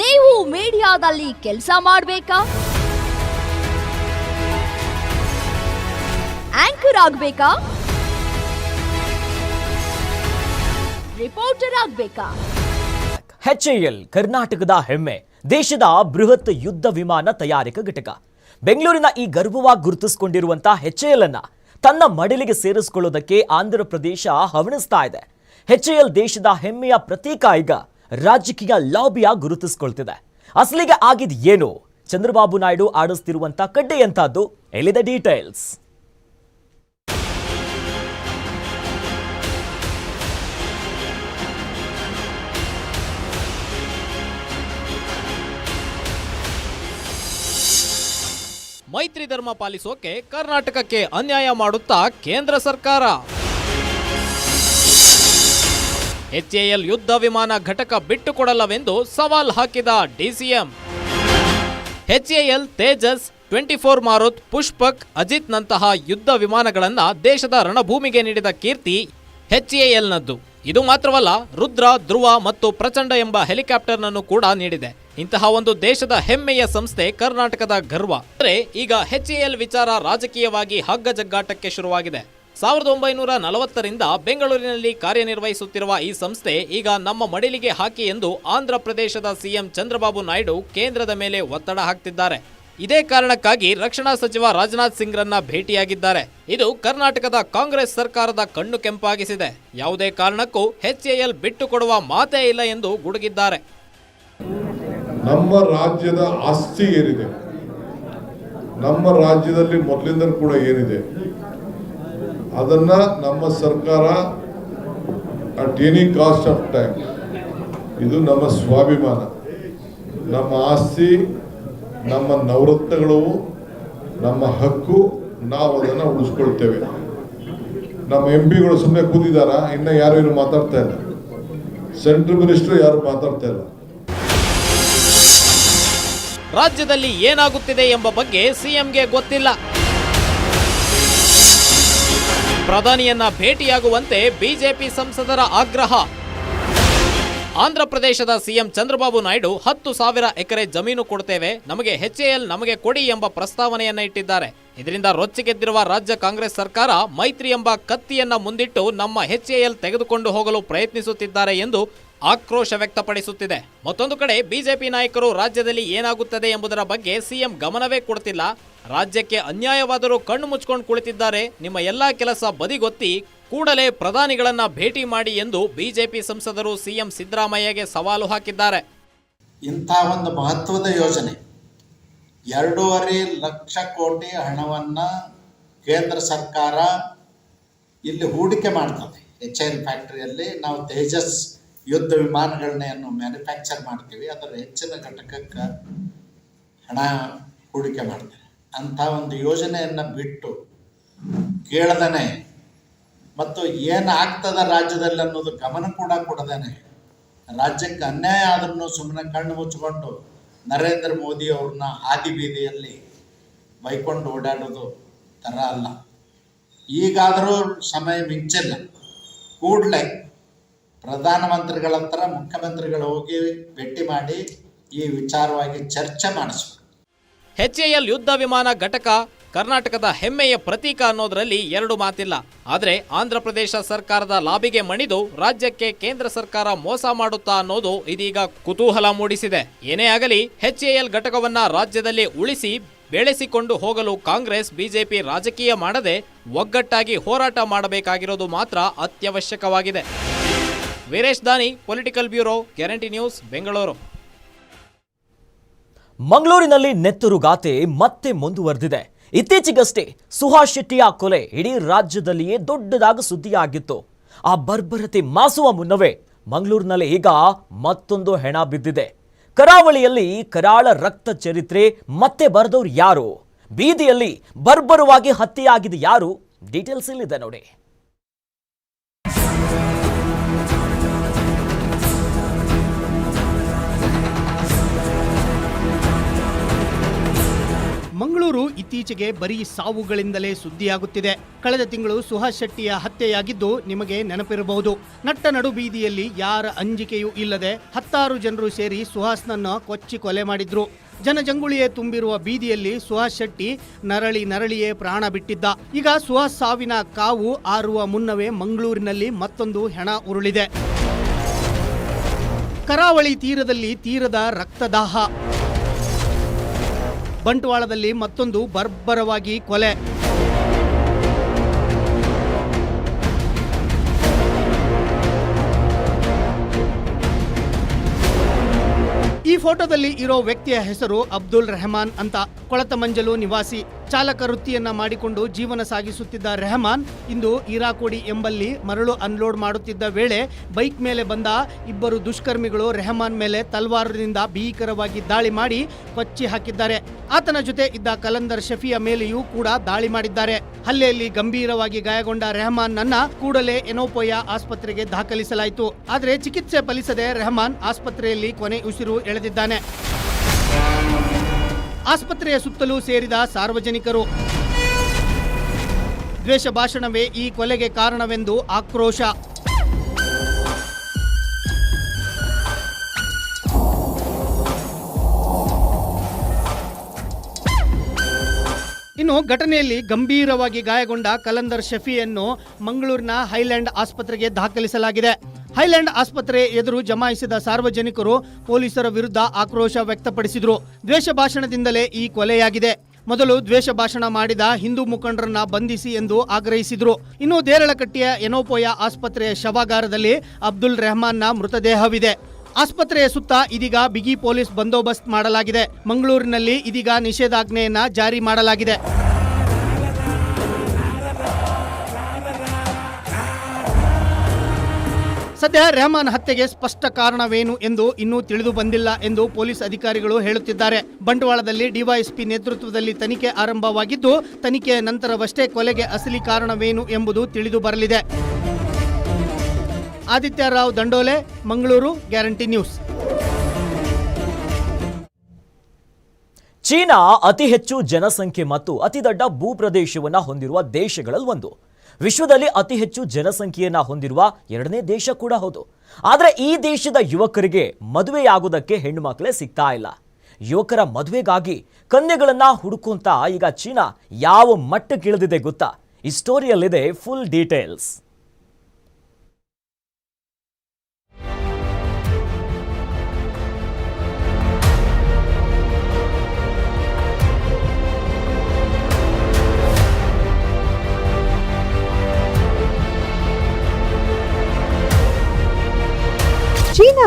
ನೀವು ಮೀಡಿಯಾದಲ್ಲಿ ಕೆಲಸ ಮಾಡಬೇಕಾ? Anchor ಆಗ್ಬೇಕಾ? Reporter ಆಗ್ಬೇಕಾ? ಎಲ್ ಕರ್ನಾಟಕದ ಹೆಮ್ಮೆ, ದೇಶದ ಬೃಹತ್ ಯುದ್ಧ ವಿಮಾನ ತಯಾರಿಕಾ ಘಟಕ. ಬೆಂಗಳೂರಿನ ಈ ಗರ್ವವಾಗಿ ಗುರುತಿಸಿಕೊಂಡಿರುವಂತಹ ಎಲ್ ಅನ್ನ ತನ್ನ ಮಡಿಲಿಗೆ ಸೇರಿಸಿಕೊಳ್ಳೋದಕ್ಕೆ ಆಂಧ್ರ ಪ್ರದೇಶ ಹವಣಿಸ್ತಾ ಇದೆ. ಹೆಚ್ಎಎಲ್ ದೇಶದ ಹೆಮ್ಮೆಯ ಪ್ರತೀಕ ಈಗ ರಾಜಕೀಯ ಲಾಬಿಯ ಗುರುತಿಸಿಕೊಳ್ತಿದೆ. ಅಸಲಿಗೆ ಆಗಿದ್ ಏನು? ಚಂದ್ರಬಾಬು ನಾಯ್ಡು ಆಡಿಸ್ತಿರುವಂತ ಕಡ್ಡೆಯಂತಹದ್ದು ಎಲ್ಲಿದೆ ಡೀಟೇಲ್ಸ್ ಮೈತ್ರಿ ಧರ್ಮ ಪಾಲಿಸೋಕೆ ಕರ್ನಾಟಕಕ್ಕೆ ಅನ್ಯಾಯ ಮಾಡುತ್ತಾ ಕೇಂದ್ರ ಸರ್ಕಾರ? ಎಚ್ಎಎಲ್ ಯುದ್ಧ ವಿಮಾನ ಘಟಕ ಬಿಟ್ಟುಕೊಡಲ್ಲವೆಂದು ಸವಾಲ್ ಹಾಕಿದ DCM. HAL Tejas, twenty four Marut, Pushpak Ajit ನಂತಹ ಯುದ್ಧ ವಿಮಾನಗಳನ್ನು ದೇಶದ ರಣಭೂಮಿಗೆ ನೀಡಿದ ಕೀರ್ತಿ ಎಚ್ಎಎಲ್ನದ್ದು. ಇದು ಮಾತ್ರವಲ್ಲ, ರುದ್ರ, ಧ್ರುವ ಮತ್ತು ಪ್ರಚಂಡ ಎಂಬ ಹೆಲಿಕಾಪ್ಟರ್ನನ್ನು ಕೂಡ ನೀಡಿದೆ. ಇಂತಹ ಒಂದು ದೇಶದ ಹೆಮ್ಮೆಯ ಸಂಸ್ಥೆ ಕರ್ನಾಟಕದ ಗರ್ವ. ಆದರೆ ಈಗ ಎಚ್ಎಎಲ್ ವಿಚಾರ ರಾಜಕೀಯವಾಗಿ ಹಗ್ಗ ಜಗ್ಗಾಟಕ್ಕೆ ಶುರುವಾಗಿದೆ. ಸಾವಿರದ ಒಂಬೈನೂರ ನಲವತ್ತರಿಂದ ಬೆಂಗಳೂರಿನಲ್ಲಿ ಕಾರ್ಯನಿರ್ವಹಿಸುತ್ತಿರುವ ಈ ಸಂಸ್ಥೆ ಈಗ ನಮ್ಮ ಮಡಿಲಿಗೆ ಹಾಕಿ ಎಂದು ಆಂಧ್ರ ಪ್ರದೇಶದ ಸಿಎಂ ಚಂದ್ರಬಾಬು ನಾಯ್ಡು ಕೇಂದ್ರದ ಮೇಲೆ ಒತ್ತಡ ಹಾಕ್ತಿದ್ದಾರೆ. ಇದೇ ಕಾರಣಕ್ಕಾಗಿ ರಕ್ಷಣಾ ಸಚಿವ ರಾಜನಾಥ್ ಸಿಂಗ್ರನ್ನ ಭೇಟಿಯಾಗಿದ್ದಾರೆ. ಇದು ಕರ್ನಾಟಕದ ಕಾಂಗ್ರೆಸ್ ಸರ್ಕಾರದ ಕಣ್ಣು ಕೆಂಪಾಗಿಸಿದೆ. ಯಾವುದೇ ಕಾರಣಕ್ಕೂ ಎಚ್ಎಎಲ್ ಬಿಟ್ಟು ಕೊಡುವ ಮಾತೇ ಇಲ್ಲ ಎಂದು ಗುಡುಗಿದ್ದಾರೆ. ನಮ್ಮ ರಾಜ್ಯದ ಆಸ್ತಿ ಏನಿದೆ? ನಮ್ಮ ರಾಜ್ಯದಲ್ಲಿ ಮೊದಲಿಂದ ಕೂಡ ಏನಿದೆ? ಅದನ್ನ ನಮ್ಮ ಸರ್ಕಾರ at any cost of time ಇದು ನಮ್ಮ ಸ್ವಾಭಿಮಾನ. ನಮ್ಮ ಆಸ್ತಿ ನಮ್ಮ ನವರತ್ನಗಳು, ನಮ್ಮ ಹಕ್ಕು, ನಾವು ಅದನ್ನು ಉಳಿಸ್ಕೊಳ್ತೇವೆ. ನಮ್ಮ ಎಂ ಪಿಗಳು ಸುಮ್ಮನೆ ಕೂತಿದಾರ ಇನ್ನ ಯಾರು ಏನು ಮಾತಾಡ್ತಾ ಇಲ್ಲ. ಸೆಂಟ್ರಲ್ ಮಿನಿಸ್ಟರ್ ಯಾರು ಮಾತಾಡ್ತಾ ಇಲ್ಲ. ರಾಜ್ಯದಲ್ಲಿ ಏನಾಗುತ್ತಿದೆ ಎಂಬ ಬಗ್ಗೆ ಸಿಎಂಗೆ ಗೊತ್ತಿಲ್ಲ. ಪ್ರಧಾನಿಯನ್ನ ಭೇಟಿಯಾಗುವಂತೆ ಬಿಜೆಪಿ ಸಂಸದರ ಆಗ್ರಹ. ಆಂಧ್ರ ಪ್ರದೇಶದ ಸಿಎಂ ಚಂದ್ರಬಾಬು ನಾಯ್ಡು ಹತ್ತು ಸಾವಿರ ಎಕರೆ ಜಮೀನು ಕೊಡ್ತೇವೆ, ನಮಗೆ ಎಚ್ಎಎಲ್ ನಮಗೆ ಕೊಡಿ ಎಂಬ ಪ್ರಸ್ತಾವನೆಯನ್ನ ಇಟ್ಟಿದ್ದಾರೆ. ಇದರಿಂದ ರೊಚ್ಚಿಗೆದ್ದಿರುವ ರಾಜ್ಯ ಕಾಂಗ್ರೆಸ್ ಸರ್ಕಾರ ಮೈತ್ರಿ ಎಂಬ ಕತ್ತಿಯನ್ನ ಮುಂದಿಟ್ಟು ನಮ್ಮ ಎಚ್ಎಎಲ್ ತೆಗೆದುಕೊಂಡು ಹೋಗಲು ಪ್ರಯತ್ನಿಸುತ್ತಿದ್ದಾರೆ ಎಂದು ಆಕ್ರೋಶ ವ್ಯಕ್ತಪಡಿಸುತ್ತಿದೆ. ಮತ್ತೊಂದು ಕಡೆ ಬಿಜೆಪಿ ನಾಯಕರು ರಾಜ್ಯದಲ್ಲಿ ಏನಾಗುತ್ತದೆ ಎಂಬುದರ ಬಗ್ಗೆ ಸಿಎಂ ಗಮನವೇ ಕೊಡುತ್ತಿಲ್ಲ ರಾಜ್ಯಕ್ಕೆ ಅನ್ಯಾಯವಾದರೂ ಕಣ್ಣು ಮುಚ್ಕೊಂಡು ಕುಳಿತಿದ್ದಾರೆ. ನಿಮ್ಮ ಎಲ್ಲಾ ಕೆಲಸ ಬದಿಗೊತ್ತಿ ಕೂಡಲೇ ಪ್ರಧಾನಿಗಳನ್ನ ಭೇಟಿ ಮಾಡಿ ಎಂದು ಬಿಜೆಪಿ ಸಂಸದರು ಸಿಎಂ ಸಿದ್ದರಾಮಯ್ಯಗೆ ಸವಾಲು ಹಾಕಿದ್ದಾರೆ. ಇಂಥ ಒಂದು ಮಹತ್ವದ ಯೋಜನೆ ಎರಡೂವರೆ ಲಕ್ಷ ಕೋಟಿ ಹಣವನ್ನು ಕೇಂದ್ರ ಸರ್ಕಾರ ಇಲ್ಲಿ ಹೂಡಿಕೆ ಮಾಡ್ತದೆ. ಎಚ್ ಎಲ್ ಫ್ಯಾಕ್ಟ್ರಿಯಲ್ಲಿ ನಾವು ತೇಜಸ್ ಯುದ್ಧ ವಿಮಾನಗಳನ್ನೇನು ಮ್ಯಾನುಫ್ಯಾಕ್ಚರ್ ಮಾಡ್ತೀವಿ. ಅದರ ಹೆಚ್ಚಿನ ಘಟಕಕ್ಕೆ ಹಣ ಹೂಡಿಕೆ ಮಾಡ್ತಾರೆ. ಅಂಥ ಒಂದು ಯೋಜನೆಯನ್ನು ಬಿಟ್ಟು ಕೇಳದನೆ ಮತ್ತು ಏನು ಆಗ್ತದ ರಾಜ್ಯದಲ್ಲಿ ಅನ್ನೋದು ಗಮನ ಕೂಡ ಕೊಡದೇನೆ. ರಾಜ್ಯಕ್ಕೆ ಅನ್ಯಾಯ ಆದ್ರೂ ಸುಮ್ಮನೆ ಕಣ್ಣು ಮುಚ್ಚಿಕೊಂಡು ನರೇಂದ್ರ ಮೋದಿ ಅವ್ರನ್ನ ಹಾದಿ ಬೀದಿಯಲ್ಲಿ ಬೈಕೊಂಡು ಓಡಾಡೋದು ಥರ ಅಲ್ಲ. ಈಗಾದರೂ ಸಮಯ ಮಿಂಚಿಲ್ಲ. ಕೂಡಲೇ ಪ್ರಧಾನಮಂತ್ರಿಗಳ ಹತ್ರ ಮುಖ್ಯಮಂತ್ರಿಗಳು ಹೋಗಿ ಭೇಟಿ ಮಾಡಿ ಈ ವಿಚಾರವಾಗಿ ಚರ್ಚೆ ಮಾಡಿಸ್ಬೇಕು. ಎಚ್ಎಎಲ್ ಯುದ್ಧ ವಿಮಾನ ಘಟಕ ಕರ್ನಾಟಕದ ಹೆಮ್ಮೆಯ ಪ್ರತೀಕ ಅನ್ನೋದರಲ್ಲಿ ಎರಡು ಮಾತಿಲ್ಲ. ಆದರೆ ಆಂಧ್ರಪ್ರದೇಶ ಸರ್ಕಾರದ ಲಾಬಿಗೆ ಮಣಿದು ರಾಜ್ಯಕ್ಕೆ ಕೇಂದ್ರ ಸರ್ಕಾರ ಮೋಸ ಮಾಡುತ್ತಾ ಅನ್ನೋದು ಇದೀಗ ಕುತೂಹಲ ಮೂಡಿಸಿದೆ. ಏನೇ ಆಗಲಿ ಎಚ್ಎಎಲ್ ಘಟಕವನ್ನ ರಾಜ್ಯದಲ್ಲಿ ಉಳಿಸಿ ಬೆಳೆಸಿಕೊಂಡು ಹೋಗಲು ಕಾಂಗ್ರೆಸ್ ಬಿಜೆಪಿ ರಾಜಕೀಯ ಮಾಡದೆ ಒಗ್ಗಟ್ಟಾಗಿ ಹೋರಾಟ ಮಾಡಬೇಕಾಗಿರೋದು ಮಾತ್ರ ಅತ್ಯವಶ್ಯಕವಾಗಿದೆ. Veeresh Dani political bureau guarantee news Bengaluru ಮಂಗಳೂರಿನಲ್ಲಿ ನೆತ್ತುರುಗಾತೆ ಮತ್ತೆ ಮುಂದುವರೆದಿದೆ. ಇತ್ತೀಚೆಗಷ್ಟೇ ಸುಹಾಸ್ ಶೆಟ್ಟಿಯ ಕೊಲೆ ಇಡೀ ರಾಜ್ಯದಲ್ಲಿಯೇ ದೊಡ್ಡದಾಗಿ ಸುದ್ದಿಯಾಗಿತ್ತು. ಆ ಬರ್ಬರತೆ ಮಾಸುವ ಮುನ್ನವೇ ಮಂಗಳೂರಿನಲ್ಲಿ ಈಗ ಮತ್ತೊಂದು ಹೆಣ ಬಿದ್ದಿದೆ. ಕರಾವಳಿಯಲ್ಲಿ ಕರಾಳ ರಕ್ತ ಚರಿತ್ರೆ ಮತ್ತೆ ಬರೆದವ್ರು ಯಾರು? ಬೀದಿಯಲ್ಲಿ ಬರ್ಬರವಾಗಿ ಹತ್ಯೆಯಾಗಿದೆ ಯಾರು? ಡೀಟೇಲ್ಸ್ ಇಲ್ಲಿದೆ ನೋಡಿ. ಮಂಗಳೂರು ಇತ್ತೀಚೆಗೆ ಬರೀ ಸಾವುಗಳಿಂದಲೇ ಸುದ್ದಿಯಾಗುತ್ತಿದೆ. ಕಳೆದ ತಿಂಗಳು ಸುಹಾಸ್ ಶೆಟ್ಟಿಯ ಹತ್ಯೆಯಾಗಿದ್ದು ನಿಮಗೆ ನೆನಪಿರಬಹುದು. ನಟ್ಟ ನಡು ಬೀದಿಯಲ್ಲಿ ಯಾರ ಅಂಜಿಕೆಯೂ ಇಲ್ಲದೆ ಹತ್ತಾರು ಜನರು ಸೇರಿ ಸುಹಾಸ್ನನ್ನು ಕೊಚ್ಚಿ ಕೊಲೆ ಮಾಡಿದ್ರು. ಜನಜಂಗುಳಿಯೇ ತುಂಬಿರುವ ಬೀದಿಯಲ್ಲಿ ಸುಹಾಸ್ ಶೆಟ್ಟಿ ನರಳಿ ನರಳಿಯೇ ಪ್ರಾಣ ಬಿಟ್ಟಿದ್ದ. ಈಗ ಸುಹಾಸ್ ಸಾವಿನ ಕಾವು ಆರುವ ಮುನ್ನವೇ ಮಂಗಳೂರಿನಲ್ಲಿ ಮತ್ತೊಂದು ಹೆಣ ಉರುಳಿದೆ. ಕರಾವಳಿ ತೀರದಲ್ಲಿ ತೀರದ ರಕ್ತದಾಹ. ಬಂಟ್ವಾಳದಲ್ಲಿ ಮತ್ತೊಂದು ಬರ್ಬರವಾಗಿ ಕೊಲೆ. ಈ ಫೋಟೋದಲ್ಲಿ ಇರೋ ವ್ಯಕ್ತಿಯ ಹೆಸರು ಅಬ್ದುಲ್ ರೆಹಮಾನ್ ಅಂತ ಕೊಳತಮಂಜಲು ನಿವಾಸಿ. ಚಾಲಕ ವೃತ್ತಿಯನ್ನ ಮಾಡಿಕೊಂಡು ಜೀವನ ಸಾಗಿಸುತ್ತಿದ್ದ ರೆಹಮಾನ್ ಇಂದು ಈರಾಕೋಡಿ ಎಂಬಲ್ಲಿ ಮರಳು ಅನ್ಲೋಡ್ ಮಾಡುತ್ತಿದ್ದ ವೇಳೆ ಬೈಕ್ ಮೇಲೆ ಬಂದ ಇಬ್ಬರು ದುಷ್ಕರ್ಮಿಗಳು ರೆಹಮಾನ್ ಮೇಲೆ ತಲ್ವಾರದಿಂದ ಭೀಕರವಾಗಿ ದಾಳಿ ಮಾಡಿ ಕೊಚ್ಚಿ ಹಾಕಿದ್ದಾರೆ. ಆತನ ಜೊತೆ ಇದ್ದ ಕಲಂದರ್ ಶಫಿಯ ಮೇಲೆಯೂ ಕೂಡ ದಾಳಿ ಮಾಡಿದ್ದಾರೆ. ಹಲ್ಲೆಯಲ್ಲಿ ಗಂಭೀರವಾಗಿ ಗಾಯಗೊಂಡ ರೆಹಮಾನ್ ನನ್ನ ಕೂಡಲೇ ಎನೋಪೋಯ ಆಸ್ಪತ್ರೆಗೆ ದಾಖಲಿಸಲಾಯಿತು. ಆದರೆ ಚಿಕಿತ್ಸೆ ಫಲಿಸದೆ ರೆಹಮಾನ್ ಆಸ್ಪತ್ರೆಯಲ್ಲಿ ಕೊನೆ ಉಸಿರು ಎಳೆದಿದ್ದಾನೆ. ಆಸ್ಪತ್ರೆಯ ಸುತ್ತಲೂ ಸೇರಿದ ಸಾರ್ವಜನಿಕರು. ದ್ವೇಷ ಭಾಷಣವೇ ಈ ಕೊಲೆಗೆ ಕಾರಣವೆಂದು ಆಕ್ರೋಶ. ಇನ್ನು ಘಟನೆಯಲ್ಲಿ ಗಂಭೀರವಾಗಿ ಗಾಯಗೊಂಡ ಕಲಂದರ್ ಶಫಿಯನ್ನು ಮಂಗಳೂರಿನ ಹೈಲ್ಯಾಂಡ್ ಆಸ್ಪತ್ರೆಗೆ ದಾಖಲಿಸಲಾಗಿದೆ. ಹೈಲ್ಯಾಂಡ್ ಆಸ್ಪತ್ರೆ ಎದುರು ಜಮಾಯಿಸಿದ ಸಾರ್ವಜನಿಕರು ಪೊಲೀಸರ ವಿರುದ್ಧ ಆಕ್ರೋಶ ವ್ಯಕ್ತಪಡಿಸಿದರು. ದ್ವೇಷ ಭಾಷಣದಿಂದಲೇ ಈ ಕೊಲೆಯಾಗಿದೆ. ಮೊದಲು ದ್ವೇಷ ಭಾಷಣ ಮಾಡಿದ ಹಿಂದೂ ಮುಖಂಡರನ್ನ ಬಂಧಿಸಿ ಎಂದು ಆಗ್ರಹಿಸಿದ್ರು. ಇನ್ನು ದೇರಳಕಟ್ಟೆಯ ಎನೋಪೋಯ ಆಸ್ಪತ್ರೆಯ ಶವಾಗಾರದಲ್ಲಿ ಅಬ್ದುಲ್ ರೆಹಮಾನ್ನ ಮೃತದೇಹವಿದೆ. ಆಸ್ಪತ್ರೆಯ ಸುತ್ತ ಇದೀಗ ಬಿಗಿ ಪೊಲೀಸ್ ಬಂದೋಬಸ್ತ್ ಮಾಡಲಾಗಿದೆ. ಮಂಗಳೂರಿನಲ್ಲಿ ಇದೀಗ ನಿಷೇಧಾಜ್ಞೆಯನ್ನ ಜಾರಿ ಮಾಡಲಾಗಿದೆ. ಸದ್ಯ ರೆಹಮಾನ್ ಹತ್ಯೆಗೆ ಸ್ಪಷ್ಟ ಕಾರಣವೇನು ಎಂದು ಇನ್ನೂ ತಿಳಿದು ಬಂದಿಲ್ಲ ಎಂದು ಪೊಲೀಸ್ ಅಧಿಕಾರಿಗಳು ಹೇಳುತ್ತಿದ್ದಾರೆ. ಬಂಡವಾಳದಲ್ಲಿ ಡಿವೈಎಸ್ಪಿ ನೇತೃತ್ವದಲ್ಲಿ ತನಿಖೆ ಆರಂಭವಾಗಿದ್ದು, ತನಿಖೆಯ ನಂತರವಷ್ಟೇ ಕೊಲೆಗೆ ಅಸಲಿ ಕಾರಣವೇನು ಎಂಬುದು ತಿಳಿದು ಬರಲಿದೆ. Aditya Rao Dandole, Mangaluru, guarantee news. China ಅತಿ ಹೆಚ್ಚು ಜನಸಂಖ್ಯೆ ಮತ್ತು ಅತಿ ದೊಡ್ಡ ಭೂಪ್ರದೇಶವನ್ನ ಹೊಂದಿರುವ ದೇಶಗಳಲ್ಲಿ ಒಂದು. ವಿಶ್ವದಲ್ಲಿ ಅತಿ ಹೆಚ್ಚು ಜನಸಂಖ್ಯೆಯನ್ನ ಹೊಂದಿರುವ ಎರಡನೇ ದೇಶ ಕೂಡ ಹೌದು. ಆದರೆ ಈ ದೇಶದ ಯುವಕರಿಗೆ ಮದುವೆಯಾಗುವುದಕ್ಕೆ ಹೆಣ್ಣು ಮಕ್ಕಳೇ ಸಿಗ್ತಾ ಇಲ್ಲ. ಯುವಕರ ಮದುವೆಗಾಗಿ ಕನ್ಯೆಗಳನ್ನ ಹುಡುಕುವಂತ ಈಗ ಚೀನಾ ಯಾವ ಮಟ್ಟಕ್ಕಿಳಿದಿದೆ ಗೊತ್ತಾ? ಈ ಸ್ಟೋರಿಯಲ್ಲಿದೆ ಫುಲ್ ಡೀಟೇಲ್ಸ್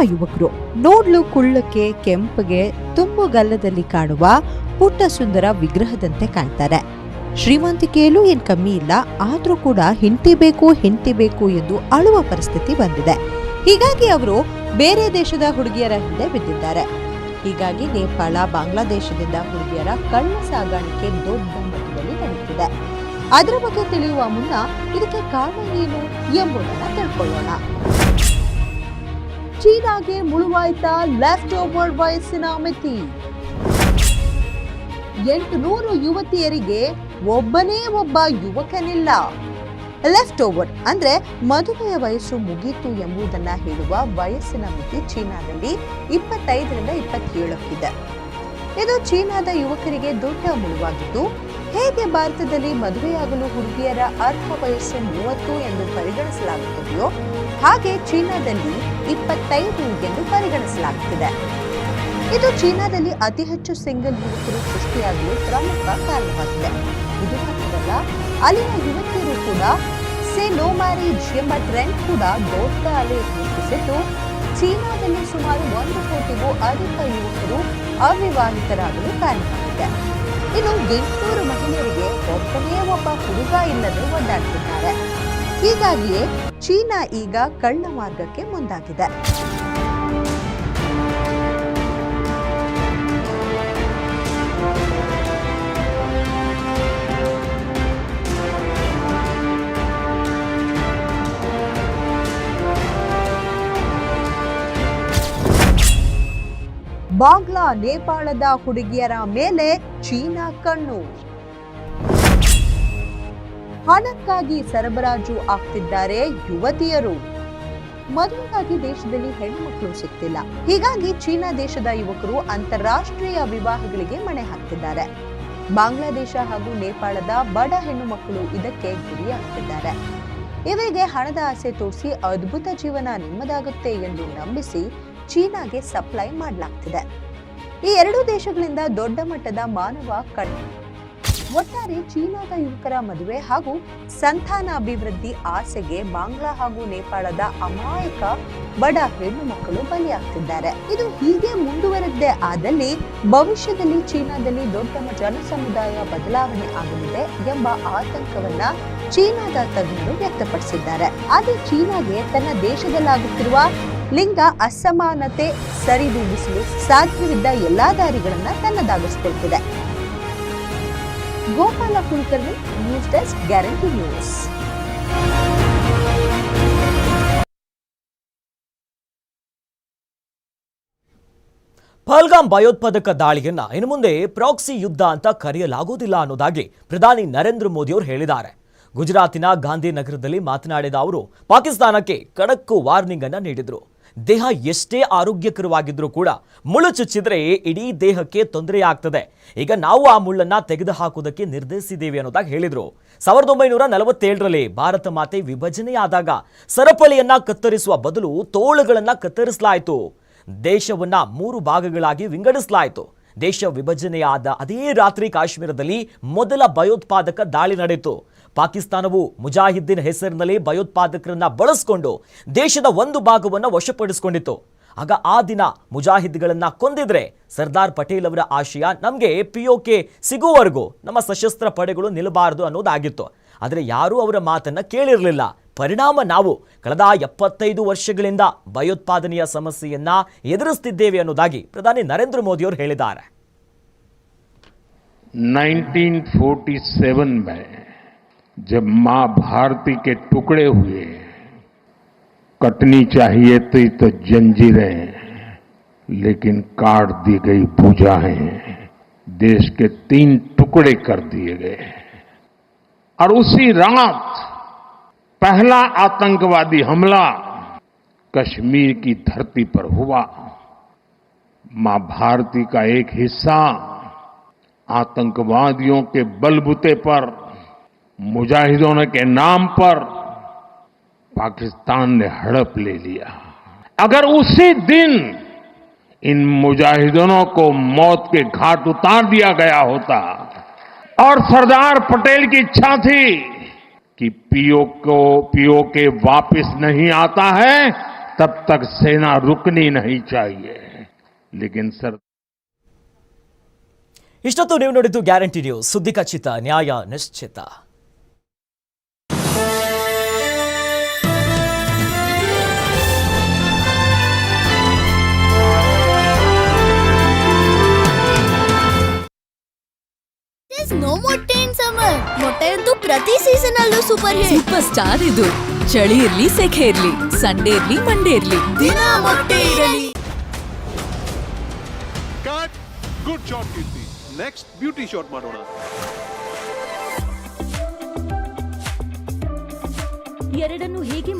ಯುವಕರು ನೋಡ್ಲು ಕುಳ್ಳಕ್ಕೆ, ಕೆಂಪಗೆ, ತುಂಬುಗಲ್ಲದಲ್ಲಿ ಕಾಣುವ ಪುಟ್ಟ ಸುಂದರ ವಿಗ್ರಹದಂತೆ ಕಾಣ್ತಾರೆ. ಶ್ರೀಮಂತಿಕೆಯಲ್ಲೂ ಏನ್ ಕಮ್ಮಿ ಇಲ್ಲ, ಆದ್ರೂ ಕೂಡ ಹೆಂಡತಿ ಬೇಕು ಹೆಂಡತಿ ಬೇಕು ಎಂದು ಅಳುವ ಪರಿಸ್ಥಿತಿ ಬಂದಿದೆ. ಹೀಗಾಗಿ ಅವರು ಬೇರೆ ದೇಶದ ಹುಡುಗಿಯರ ಹಿಂದೆ ಬಿದ್ದಿದ್ದಾರೆ. ಹೀಗಾಗಿ ನೇಪಾಳ, ಬಾಂಗ್ಲಾದೇಶದಿಂದ ಹುಡುಗಿಯರ ಕಳ್ಳ ಸಾಗಾಣಿಕೆ ದೊಡ್ಡ ಮಟ್ಟದಲ್ಲಿ ನಡೆಯುತ್ತಿದೆ. ಅದರ ಬಗ್ಗೆ ತಿಳಿಯುವ ಮುನ್ನ ಇದಕ್ಕೆ ಕಾರಣ ಏನು ಎಂಬುದನ್ನು ತಿಳ್ಕೊಳ್ಳೋಣ. ಚೀನಾಗೆ ಮುಳುವಾಯ್ತ ಲೆಫ್ಟ್ ಓವರ್ ವಯಸ್ಸಿನ ಮಿತಿ ಎಂಟುನೂರು ಯುವತಿಯರಿಗೆ ಒಬ್ಬನೇ ಒಬ್ಬ ಯುವಕನಿಲ್ಲ. ಲೆಫ್ಟ್ ಓವರ್ ಅಂದ್ರೆ ಮದುವೆಯ ವಯಸ್ಸು ಮುಗೀತು ಎಂಬುದನ್ನ ಹೇಳುವ ವಯಸ್ಸಿನ ಮಿತಿ ಚೀನಾದಲ್ಲಿ ಇಪ್ಪತ್ತೈದರಿಂದ ಇಪ್ಪತ್ತೇಳಕ್ಕಿದೆ. ಇದು ಚೀನಾದ ಯುವಕರಿಗೆ ದೊಡ್ಡ ಮುಳುವಾಗಿದ್ದು, ಹೇಗೆ ಭಾರತದಲ್ಲಿ ಮದುವೆಯಾಗಲು ಹುಡುಗಿಯರ ಅರ್ಹ ವಯಸ್ಸು ಮೂವತ್ತು ಎಂದು ಪರಿಗಣಿಸಲಾಗುತ್ತದೆಯೋ ಹಾಗೆ ಚೀನಾದಲ್ಲಿ ಇಪ್ಪತ್ತೈದು ಎಂದು ಪರಿಗಣಿಸಲಾಗುತ್ತಿದೆ. ಇದು ಚೀನಾದಲ್ಲಿ ಅತಿ ಹೆಚ್ಚು ಸಿಂಗಲ್ ಯುವಕರು ಸೃಷ್ಟಿಯಾಗಲು ಪ್ರಮುಖ ಕಾರಣವಾಗಿದೆ. ಇದು ಮಾತ್ರವಲ್ಲ ಅಲ್ಲಿನ ಯುವತಿಯರು ಕೂಡ ಸೇ ನೋ ಮ್ಯಾರೇಜ್ ಎಂಬ ಟ್ರೆಂಡ್ ಕೂಡ ದೊಡ್ಡ ಅಲೆ ರೂಪಿಸಿದ್ದು, ಚೀನಾದಲ್ಲಿ ಸುಮಾರು ಒಂದು ಕೋಟಿಗೂ ಅಧಿಕ ಯುವಕರು ಅವಿವಾಹಿತರಾಗಲು ಕಾರಣವಾಗಿದೆ. ಇನ್ನು ಎಂಟುನೂರು ಮಹಿಳೆಯರಿಗೆ ಒಬ್ಬನೇ ಒಬ್ಬ ಹುಡುಗ ಇಲ್ಲದೆ ಒದ್ದಾಡ್ತಿದ್ದಾರೆ ಹೀಗಾಗಿಯೇ ಚೀನಾ ಈಗ ಕಳ್ಳ ಮಾರ್ಗಕ್ಕೆ ಮುಂದಾಗಿದೆ. ಬಾಂಗ್ಲಾ ನೇಪಾಳದ ಹುಡುಗಿಯರ ಮೇಲೆ ಚೀನಾ ಕಣ್ಣು. ಹಣಕ್ಕಾಗಿ ಸರಬರಾಜು ಆಗ್ತಿದ್ದಾರೆ ಯುವತಿಯರು. ಮದುವೆಗಾಗಿ ದೇಶದಲ್ಲಿ ಹೆಣ್ಮಕ್ಳು ಸಿಗ್ತಿಲ್ಲ. ಹೀಗಾಗಿ ಚೀನಾ ದೇಶದ ಯುವಕರು ಅಂತಾರಾಷ್ಟ್ರೀಯ ವಿವಾಹಗಳಿಗೆ ಮಣೆ ಹಾಕ್ತಿದ್ದಾರೆ. ಬಾಂಗ್ಲಾದೇಶ ಹಾಗೂ ನೇಪಾಳದ ಬಡ ಹೆಣ್ಣು ಮಕ್ಕಳು ಇದಕ್ಕೆ ಗುರಿಯಾಗುತ್ತಿದ್ದಾರೆ ಇವರಿಗೆ ಹಣದ ಆಸೆ ತೋರಿಸಿ ಅದ್ಭುತ ಜೀವನ ನಿಮ್ಮದಾಗುತ್ತೆ ಎಂದು ನಂಬಿಸಿ ಚೀನಾಗೆ ಸಪ್ಲೈ ಮಾಡಲಾಗ್ತಿದೆ. ಈ ಎರಡೂ ದೇಶಗಳಿಂದ ದೊಡ್ಡ ಮಟ್ಟದ ಮಾನವ ಕಳ್ ಒಟ್ಟಾರೆ ಚೀನಾದ ಯುವಕರ ಮದುವೆ ಹಾಗೂ ಸಂತಾನ ಅಭಿವೃದ್ಧಿ ಆಸೆಗೆ ಬಾಂಗ್ಲಾ ಹಾಗೂ ನೇಪಾಳದ ಅಮಾಯಕ ಬಡ ಹೆಣ್ಣು ಮಕ್ಕಳು ಬಲಿಯಾಗ್ತಿದ್ದಾರೆ. ಇದು ಹೀಗೆ ಮುಂದುವರೆದೇ ಆದಲ್ಲಿ ಭವಿಷ್ಯದಲ್ಲಿ ಚೀನಾದಲ್ಲಿ ದೊಡ್ಡ ಜನಸಮುದಾಯ ಬದಲಾವಣೆ ಆಗಲಿದೆ ಎಂಬ ಆತಂಕವನ್ನ ಚೀನಾದ ತಜ್ಞರು ವ್ಯಕ್ತಪಡಿಸಿದ್ದಾರೆ. ಆದರೆ ಚೀನಾಗೆ ತನ್ನ ದೇಶದಲ್ಲಾಗುತ್ತಿರುವ ಲಿಂಗ ಅಸಮಾನತೆ ಸರಿದೂಗಿಸಲು ಸಾಧ್ಯವಿದ್ದ ಎಲ್ಲಾ ದಾರಿಗಳನ್ನ ತನ್ನದಾಗಿಸಿಕೊಳ್ತಿದೆ. Gopala Kulkarni news desk guarantee news. Pahalgam ಭಯೋತ್ಪಾದಕ ದಾಳಿಯನ್ನ ಇನ್ನು ಮುಂದೆ ಪ್ರಾಕ್ಸಿ ಯುದ್ಧ ಅಂತ ಕರೆಯಲಾಗುವುದಿಲ್ಲ ಅನ್ನೋದಾಗಿ ಪ್ರಧಾನಿ ನರೇಂದ್ರ ಮೋದಿ ಅವರು ಹೇಳಿದ್ದಾರೆ. ಗುಜರಾತಿನ ಗಾಂಧಿನಗರದಲ್ಲಿ ಮಾತನಾಡಿದ ಅವರು, ಪಾಕಿಸ್ತಾನಕ್ಕೆ ಕಡಕ್ಕು ವಾರ್ನಿಂಗ್ ಅನ್ನ ನೀಡಿದ್ರು. ದೇಹ ಎಷ್ಟೇ ಆರೋಗ್ಯಕರವಾಗಿದ್ರೂ ಕೂಡ ಮುಳ್ಳು ಚುಚ್ಚಿದ್ರೆ ಇಡೀ ದೇಹಕ್ಕೆ ತೊಂದರೆ ಆಗ್ತದೆ. ಈಗ ನಾವು ಆ ಮುಳ್ಳನ್ನ ತೆಗೆದು ಹಾಕುವುದಕ್ಕೆ ನಿರ್ಧರಿಸಿದ್ದೇವೆ ಅನ್ನೋದಾಗಿ ಹೇಳಿದ್ರು. ಸಾವಿರದ ಒಂಬೈನೂರ ನಲವತ್ತೇಳರಲ್ಲಿ ಭಾರತ ಮಾತೆ ವಿಭಜನೆಯಾದಾಗ ಸರಪಳಿಯನ್ನ ಕತ್ತರಿಸುವ ಬದಲು ತೋಳುಗಳನ್ನ ಕತ್ತರಿಸಲಾಯಿತು. ದೇಶವನ್ನ ಮೂರು ಭಾಗಗಳಾಗಿ ವಿಂಗಡಿಸಲಾಯಿತು. ದೇಶ ವಿಭಜನೆಯಾದ ಅದೇ ರಾತ್ರಿ ಕಾಶ್ಮೀರದಲ್ಲಿ ಮೊದಲ ಭಯೋತ್ಪಾದಕ ದಾಳಿ ನಡೆಯಿತು. ಪಾಕಿಸ್ತಾನವು ಮುಜಾಹಿದ್ದೀನ್ ಹೆಸರಿನಲ್ಲಿ ಭಯೋತ್ಪಾದಕರನ್ನ ಬಳಸಿಕೊಂಡು ದೇಶದ ಒಂದು ಭಾಗವನ್ನು ವಶಪಡಿಸಿಕೊಂಡಿತ್ತು. ಆಗ ಆ ದಿನ ಮುಜಾಹಿದ್ಗಳನ್ನು ಕೊಂದಿದ್ರೆ ಸರ್ದಾರ್ ಪಟೇಲ್ ಅವರ ಆಶಯ ನಮಗೆ ಪಿ ಕೆ ಸಿಗುವವರೆಗೂ ನಮ್ಮ ಸಶಸ್ತ್ರ ಪಡೆಗಳು ನಿಲ್ಲಬಾರದು ಅನ್ನೋದಾಗಿತ್ತು. ಆದರೆ ಯಾರೂ ಅವರ ಮಾತನ್ನ ಕೇಳಿರಲಿಲ್ಲ. ಪರಿಣಾಮ ನಾವು ಕಳೆದ ಎಪ್ಪತ್ತೈದು ವರ್ಷಗಳಿಂದ ಭಯೋತ್ಪಾದನೆಯ ಸಮಸ್ಯೆಯನ್ನು ಎದುರಿಸ್ತಿದ್ದೇವೆ ಅನ್ನೋದಾಗಿ ಪ್ರಧಾನಿ ನರೇಂದ್ರ ಮೋದಿ ಅವರು ಹೇಳಿದ್ದಾರೆ 1947 में जब माँ भारती के टुकड़े हुए, कटनी चाहिए थी तो जंजीरें, लेकिन काट दी गई भुजाएँ देश के तीन टुकड़े कर दिए गए। और उसी रात, पहला आतंकवादी हमला कश्मीर की धरती पर हुआ। माँ भारती का एक हिस्सा आतंकवादियों के बलबूते पर मुजाहिदों के नाम पर पाकिस्तान ने हड़प ले लिया अगर उसी दिन इन मुजाहिदों को मौत के घाट उतार दिया गया होता और सरदार पटेल की इच्छा थी कि पीओ को पीओ के वापस नहीं आता है तब तक सेना रुकनी नहीं चाहिए लेकिन सर ಇಷ್ಟೊತ್ತು ನೀವು ನೋಡಿದ್ದು ಗ್ಯಾರಂಟಿ ನ್ಯೂಸ್ ಸುದ್ದಿ ಖಚಿತ ನ್ಯಾಯ ನಿಶ್ಚಿತ There's no more teen ಮೊಟ್ಟೆ ಅಂತೂ ಪ್ರತಿ ಸೀಸನ್ ಅಲ್ಲೂ ಸೂಪರ್ ಹಿಟ್ ಸೂಪರ್ ಸ್ಟಾರ್ ಇದು. ಚಳಿ ಇರ್ಲಿ ಸೆಖೆ ಇರ್ಲಿ ಸಂಡೇ ಇರ್ಲಿ ಮಂಡೇ ಇರ್ಲಿ. ದಿನ ಮೊಟ್ಟೆ ಇರಲಿ. Cut good shot Keerthi next beauty shot ಮಾಡೋಣ. ಎರಡನ್ನು ಹೇಗೆ